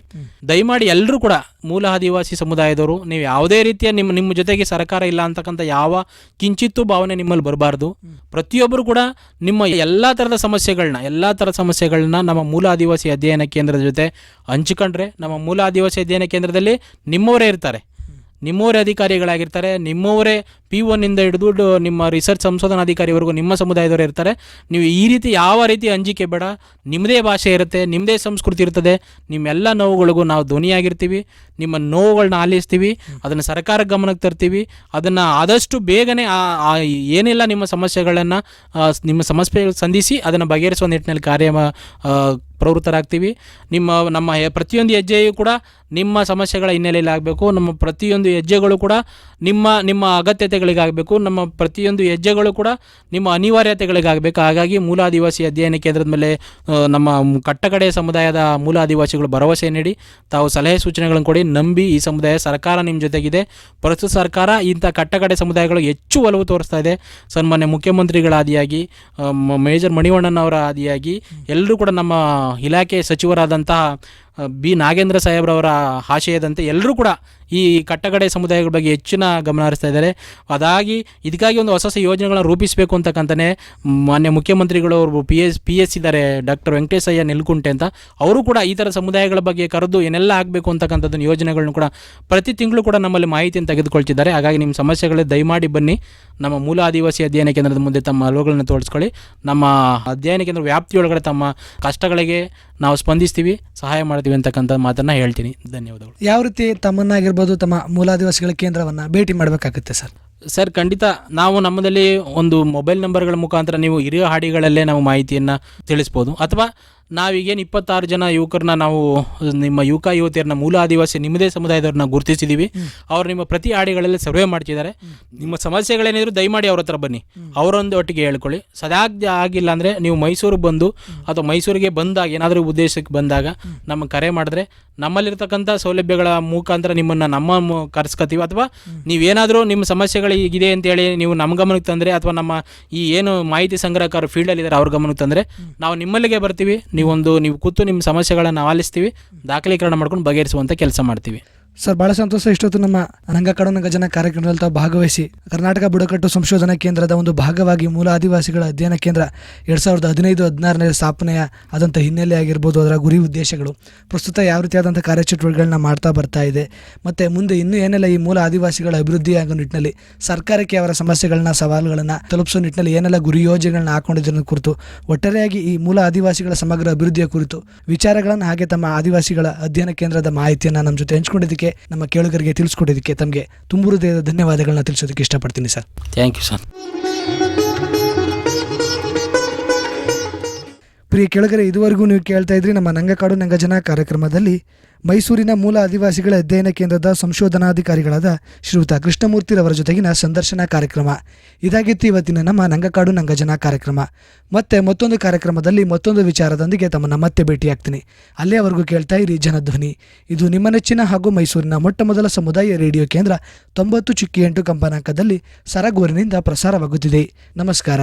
ದಯಮಾಡಿ ಎಲ್ಲರೂ ಕೂಡ ಮೂಲ ಆದಿವಾಸಿ ಸಮುದಾಯದವರು, ನೀವು ಯಾವುದೇ ರೀತಿಯ ನಿಮ್ಮ ನಿಮ್ಮ ಜೊತೆಗೆ ಸರ್ಕಾರ ಇಲ್ಲ ಅಂತಕ್ಕಂಥ ಯಾವ ಕಿಂಚಿತ್ತೂ ಭಾವನೆ ನಿಮ್ಮಲ್ಲಿ ಬರಬಾರ್ದು. ಪ್ರತಿಯೊಬ್ಬರು ಕೂಡ ನಿಮ್ಮ ಎಲ್ಲ ಥರದ ಸಮಸ್ಯೆಗಳನ್ನ ಎಲ್ಲ ಥರದ ಸಮಸ್ಯೆಗಳನ್ನ ನಮ್ಮ ಮೂಲ ಆದಿವಾಸಿ ಅಧ್ಯಯನ ಕೇಂದ್ರದ ಜೊತೆ ಹಂಚಿಕೊಂಡ್ರೆ, ನಮ್ಮ ಮೂಲ ಆದಿವಾಸಿ ಅಧ್ಯಯನ ಕೇಂದ್ರದಲ್ಲಿ ನಿಮ್ಮವರೇ ಇರ್ತಾರೆ. ನಿಮ್ಮವರೇ ಅಧಿಕಾರಿಗಳಾಗಿರ್ತಾರೆ ನಿಮ್ಮವರೇ ಪಿ ಒನ್ನಿಂದ ಹಿಡಿದು ನಿಮ್ಮ ರಿಸರ್ಚ್ ಸಂಶೋಧನಾಧಿಕಾರಿವರೆಗೂ ನಿಮ್ಮ ಸಮುದಾಯದವರು ಇರ್ತಾರೆ. ನೀವು ಈ ರೀತಿ ಯಾವ ರೀತಿ ಅಂಜಿಕೆ ಬೇಡ ನಿಮ್ಮದೇ ಭಾಷೆ ಇರುತ್ತೆ ನಿಮ್ಮದೇ ಸಂಸ್ಕೃತಿ ಇರ್ತದೆ, ನಿಮ್ಮೆಲ್ಲ ನೋವುಗಳಿಗೂ ನಾವು ಧ್ವನಿಯಾಗಿರ್ತೀವಿ, ನಿಮ್ಮ ನೋವುಗಳನ್ನ ಆಲಿಸ್ತೀವಿ, ಅದನ್ನು ಸರ್ಕಾರ ಗಮನಕ್ಕೆ ತರ್ತೀವಿ, ಅದನ್ನು ಆದಷ್ಟು ಬೇಗನೆ ಏನೆಲ್ಲ ನಿಮ್ಮ ಸಮಸ್ಯೆಗಳನ್ನು ನಿಮ್ಮ ಸಮಸ್ಯೆಗಳು ಸಂಧಿಸಿ ಅದನ್ನು ಬಗೆಹರಿಸುವ ನಿಟ್ಟಿನಲ್ಲಿ ಕಾರ್ಯ ಪ್ರವೃತ್ತರಾಗ್ತೀವಿ. ನಿಮ್ಮ ನಮ್ಮ ಪ್ರತಿಯೊಂದು ಹೆಜ್ಜೆಯೂ ಕೂಡ ನಿಮ್ಮ ಸಮಸ್ಯೆಗಳ ಹಿನ್ನೆಲೆಯಲ್ಲಿ ಆಗಬೇಕು. ನಮ್ಮ ಪ್ರತಿಯೊಂದು ಹೆಜ್ಜೆಗಳು ಕೂಡ ನಿಮ್ಮ ನಿಮ್ಮ ಅಗತ್ಯತೆಗಳಿಗಾಗಬೇಕು. ನಮ್ಮ ಪ್ರತಿಯೊಂದು ಹೆಜ್ಜೆಗಳು ಕೂಡ ನಿಮ್ಮ ಅನಿವಾರ್ಯತೆಗಳಿಗಾಗಬೇಕು. ಹಾಗಾಗಿ ಮೂಲ ಆದಿವಾಸಿ ಅಧ್ಯಯನ ಕೇಂದ್ರದ ಮೇಲೆ ನಮ್ಮ ಕಟ್ಟಕಡೆ ಸಮುದಾಯದ ಮೂಲ ಆದಿವಾಸಿಗಳು ಭರವಸೆ ನೀಡಿ ತಾವು ಸಲಹೆ ಸೂಚನೆಗಳನ್ನು ಕೊಡಿ. ನಂಬಿ ಈ ಸಮುದಾಯ ಸರ್ಕಾರ ನಿಮ್ಮ ಜೊತೆಗಿದೆ. ಪ್ರಸ್ತುತ ಸರ್ಕಾರ ಇಂಥ ಕಟ್ಟಕಡೆ ಸಮುದಾಯಗಳು ಹೆಚ್ಚು ಒಲವು ತೋರಿಸ್ತಾ ಇದೆ. ಸನ್ಮಾನ್ಯ ಮುಖ್ಯಮಂತ್ರಿಗಳ ಆದಿಯಾಗಿ ಮ- ಮೇಜರ್ ಮಣಿವಣ್ಣನವರ ಆದಿಯಾಗಿ ಎಲ್ಲರೂ ಕೂಡ ನಮ್ಮ ಇಲಾಖೆ ಸಚಿವರಾದಂತಹ ಬಿ. ನಾಗೇಂದ್ರ ಸಾಹೇಬ್ರವರ ಆಶಯದಂತೆ ಎಲ್ಲರೂ ಕೂಡ ಈ ಕಟ್ಟಕಡೆ ಸಮುದಾಯಗಳ ಬಗ್ಗೆ ಹೆಚ್ಚಿನ ಗಮನ ಹರಿಸ್ತಾ ಇದ್ದಾರೆ. ಅದಾಗಿ ಇದಕ್ಕಾಗಿ ಒಂದು ಹೊಸ ಹೊಸ ಯೋಜನೆಗಳನ್ನು ರೂಪಿಸಬೇಕು ಅಂತಕ್ಕಂಥನೇ ಮಾನ್ಯ ಮುಖ್ಯಮಂತ್ರಿಗಳು ಅವರು ಪಿ ಎಸ್ ಪಿ ಎಸ್ ಇದ್ದಾರೆ, ಡಾಕ್ಟರ್ ವೆಂಕಟೇಶಯ್ಯ ನಿಲ್ಕುಂಟೆ ಅಂತ. ಅವರು ಕೂಡ ಈ ಥರ ಸಮುದಾಯಗಳ ಬಗ್ಗೆ ಕರೆದು ಏನೆಲ್ಲ ಆಗಬೇಕು ಅಂತಕ್ಕಂಥದ್ದು ಯೋಜನೆಗಳನ್ನು ಕೂಡ ಪ್ರತಿ ತಿಂಗಳು ಕೂಡ ನಮ್ಮಲ್ಲಿ ಮಾಹಿತಿಯನ್ನು ತೆಗೆದುಕೊಳ್ತಿದ್ದಾರೆ. ಹಾಗಾಗಿ ನಿಮ್ಮ ಸಮಸ್ಯೆಗಳೇ ದಯಮಾಡಿ ಬನ್ನಿ. ನಮ್ಮ ಮೂಲ ಆದಿವಾಸಿ ಅಧ್ಯಯನ ಕೇಂದ್ರದ ಮುಂದೆ ತಮ್ಮ ಅಲುಗಳನ್ನು ತೋರಿಸ್ಕೊಳ್ಳಿ. ನಮ್ಮ ಅಧ್ಯಯನ ಕೇಂದ್ರ ವ್ಯಾಪ್ತಿಯೊಳಗಡೆ ತಮ್ಮ ಕಷ್ಟಗಳಿಗೆ ನಾವು ಸ್ಪಂದಿಸ್ತೀವಿ, ಸಹಾಯ ಮಾಡ್ತೀವಿ ಅಂತಕ್ಕಂಥ ಮಾತನ್ನು ಹೇಳ್ತೀನಿ. ಧನ್ಯವಾದಗಳು. ಯಾವ ರೀತಿ ತಮ್ಮನ್ನಾಗಿರ್ಬೋದು ತಮ್ಮ ಮೂಲಾದಿವಾಸಿಗಳ ಕೇಂದ್ರವನ್ನ ಭೇಟಿ ಮಾಡಬೇಕಾಗುತ್ತೆ ಸರ್. ಸರ್, ಖಂಡಿತ ನಾವು ನಮ್ಮದಲ್ಲಿ ಒಂದು ಮೊಬೈಲ್ ನಂಬರ್ಗಳ ಮುಖಾಂತರ ನೀವು ಹಿರಿಯ ಹಾಡಿಗಳಲ್ಲೇ ನಾವು ಮಾಹಿತಿಯನ್ನು ತಿಳಿಸ್ಬೋದು. ಅಥವಾ ನಾವೀಗೇನು ಇಪ್ಪತ್ತಾರು ಜನ ಯುವಕರನ್ನ ನಾವು ನಿಮ್ಮ ಯುವಕ ಯುವತಿಯರನ್ನ ಮೂಲ ಆದಿವಾಸಿ ನಿಮ್ಮದೇ ಸಮುದಾಯದವ್ರನ್ನ ಗುರುತಿಸಿದ್ದೀವಿ ಅವ್ರು ನಿಮ್ಮ ಪ್ರತಿ ಹಾಡಿಗಳಲ್ಲಿ ಸರ್ವೆ ಮಾಡ್ತಿದ್ದಾರೆ. ನಿಮ್ಮ ಸಮಸ್ಯೆಗಳೇನಿದ್ರು ದಯಮಾಡಿ ಅವ್ರ ಹತ್ರ ಬನ್ನಿ. ಅವರೊಂದು ಒಟ್ಟಿಗೆ ಹೇಳ್ಕೊಳ್ಳಿ. ಸದಾಗ್ಯ ಆಗಿಲ್ಲ ಅಂದರೆ ನೀವು ಮೈಸೂರು ಬಂದು ಅಥವಾ ಮೈಸೂರಿಗೆ ಬಂದಾಗ ಏನಾದರೂ ಉದ್ದೇಶಕ್ಕೆ ಬಂದಾಗ ನಮಗೆ ಕರೆ ಮಾಡಿದ್ರೆ ನಮ್ಮಲ್ಲಿರ್ತಕ್ಕಂಥ ಸೌಲಭ್ಯಗಳ ಮುಖಾಂತರ ನಿಮ್ಮನ್ನು ನಮ್ಮ ಕರೆಸ್ಕೊತೀವಿ ಅಥವಾ ನೀವೇನಾದರೂ ನಿಮ್ಮ ಸಮಸ್ಯೆಗಳು ಈಗಿದೆ ಅಂತೇಳಿ ನೀವು ನಮ್ಮ ಗಮನಕ್ಕೆ ತಂದರೆ ಅಥವಾ ನಮ್ಮ ಈ ಏನು ಮಾಹಿತಿ ಸಂಗ್ರಹಕಾರ ಫೀಲ್ಡಲ್ಲಿದ್ದಾರೆ ಅವ್ರ ಗಮನಕ್ಕೆ ತಂದರೆ ನಾವು ನಿಮ್ಮಲ್ಲಿಗೆ ಬರ್ತೀವಿ. ನೀವೊಂದು ನೀವು ಕೂತು ನಿಮ್ಮ ಸಮಸ್ಯೆಗಳನ್ನು ಆಲಿಸ್ತೀವಿ ದಾಖಲೀಕರಣ ಮಾಡ್ಕೊಂಡು ಬಗೆಹರಿಸುವಂಥ ಕೆಲಸ ಮಾಡ್ತೀವಿ. ಸರ್, ಬಹಳ ಸಂತೋಷ ಇಷ್ಟೊತ್ತು ನಮ್ಮ ಅನಂಗ ಕಡನ ಗಜನ ಕಾರ್ಯಕ್ರಮದಲ್ಲಿ ತಾವು ಭಾಗವಹಿಸಿ ಕರ್ನಾಟಕ ಬುಡಕಟ್ಟು ಸಂಶೋಧನಾ ಕೇಂದ್ರದ ಒಂದು ಭಾಗವಾಗಿ ಮೂಲ ಆದಿವಾಸಿಗಳ ಅಧ್ಯಯನ ಕೇಂದ್ರ ಎರಡ್ ಸಾವಿರದ ಹದಿನೈದು, ಹದಿನಾರನೇ ಸ್ಥಾಪನೆಯ ಆದಂಥ ಹಿನ್ನೆಲೆ ಆಗಿರ್ಬೋದು, ಅದರ ಗುರಿ ಉದ್ದೇಶಗಳು. ಪ್ರಸ್ತುತ ಯಾವ ರೀತಿಯಾದಂಥ ಕಾರ್ಯಚಟುವಟಿಕೆಗಳನ್ನ ಮಾಡ್ತಾ ಬರ್ತಾ ಇದೆ, ಮತ್ತು ಮುಂದೆ ಇನ್ನೂ ಏನೆಲ್ಲ ಈ ಮೂಲ ಆದಿವಾಸಿಗಳ ಅಭಿವೃದ್ಧಿ ಆಗೋ ನಿಟ್ಟಿನಲ್ಲಿ, ಸರ್ಕಾರಕ್ಕೆ ಅವರ ಸಮಸ್ಯೆಗಳನ್ನ, ಸವಾಲುಗಳನ್ನು ತಲುಪಿಸೋ ನಿಟ್ಟಿನಲ್ಲಿ ಏನೆಲ್ಲ ಗುರಿ ಯೋಜನೆಗಳನ್ನ ಹಾಕೊಂಡಿದ್ದರ ಕುರಿತು ಒಟ್ಟಾರೆಯಾಗಿ ಈ ಮೂಲ ಆದಿವಾಸಿಗಳ ಸಮಗ್ರ ಅಭಿವೃದ್ಧಿಯ ಕುರಿತು ವಿಚಾರಗಳನ್ನು ಹಾಗೆ ತಮ್ಮ ಆದಿವಾಸಿಗಳ ಅಧ್ಯಯನ ಕೇಂದ್ರದ ಮಾಹಿತಿಯನ್ನು ನಮ್ಮ ಜೊತೆ ಹಂಚ್ಕೊಂಡಿದ್ದಕ್ಕೆ ನಮ್ಮ ಕೇಳುಗರಿಗೆ ತಿಳಿಸ್ಕೊಡೋದಕ್ಕೆ ತಮಗೆ ತುಂಬು ಹೃದಯದ ಧನ್ಯವಾದಗಳನ್ನ ತಿಳಿಸೋದಕ್ಕೆ ಇಷ್ಟಪಡ್ತೀನಿ ಸರ್. ಥ್ಯಾಂಕ್ ಯು ಸರ್ ಪ್ರಿಯ ಕೆಳಗರೆ, ಇದುವರೆಗೂ ನೀವು ಕೇಳ್ತಾ ಇದ್ರಿ ನಮ್ಮ ನಂಗಕಾಡು ನಂಗಜನ ಕಾರ್ಯಕ್ರಮದಲ್ಲಿ ಮೈಸೂರಿನ ಮೂಲ ಆದಿವಾಸಿಗಳ ಅಧ್ಯಯನ ಕೇಂದ್ರದ ಸಂಶೋಧನಾಧಿಕಾರಿಗಳಾದ ಶ್ರೀಯುತ ಕೃಷ್ಣಮೂರ್ತಿರವರ ಜೊತೆಗಿನ ಸಂದರ್ಶನ ಕಾರ್ಯಕ್ರಮ. ಇದಾಗಿತ್ತು ಇವತ್ತಿನ ನಮ್ಮ ನಂಗಕಾಡು ನಂಗಜನ ಕಾರ್ಯಕ್ರಮ. ಮತ್ತೆ ಮತ್ತೊಂದು ಕಾರ್ಯಕ್ರಮದಲ್ಲಿ ಮತ್ತೊಂದು ವಿಚಾರದೊಂದಿಗೆ ತಮ್ಮನ್ನು ಮತ್ತೆ ಭೇಟಿಯಾಗ್ತೀನಿ. ಅಲ್ಲಿಯವರೆಗೂ ಕೇಳ್ತಾ ಇರಿ ಜನಧ್ವನಿ. ಇದು ನಿಮ್ಮ ನೆಚ್ಚಿನ ಹಾಗೂ ಮೈಸೂರಿನ ಮೊಟ್ಟಮೊದಲ ಸಮುದಾಯ ರೇಡಿಯೋ ಕೇಂದ್ರ ತೊಂಬತ್ತು ಚುಕ್ಕಿ ಎಂಟು ಕಂಪನಾಂಕದಲ್ಲಿ ಸರಗೂರಿನಿಂದ ಪ್ರಸಾರವಾಗುತ್ತಿದೆ. ನಮಸ್ಕಾರ.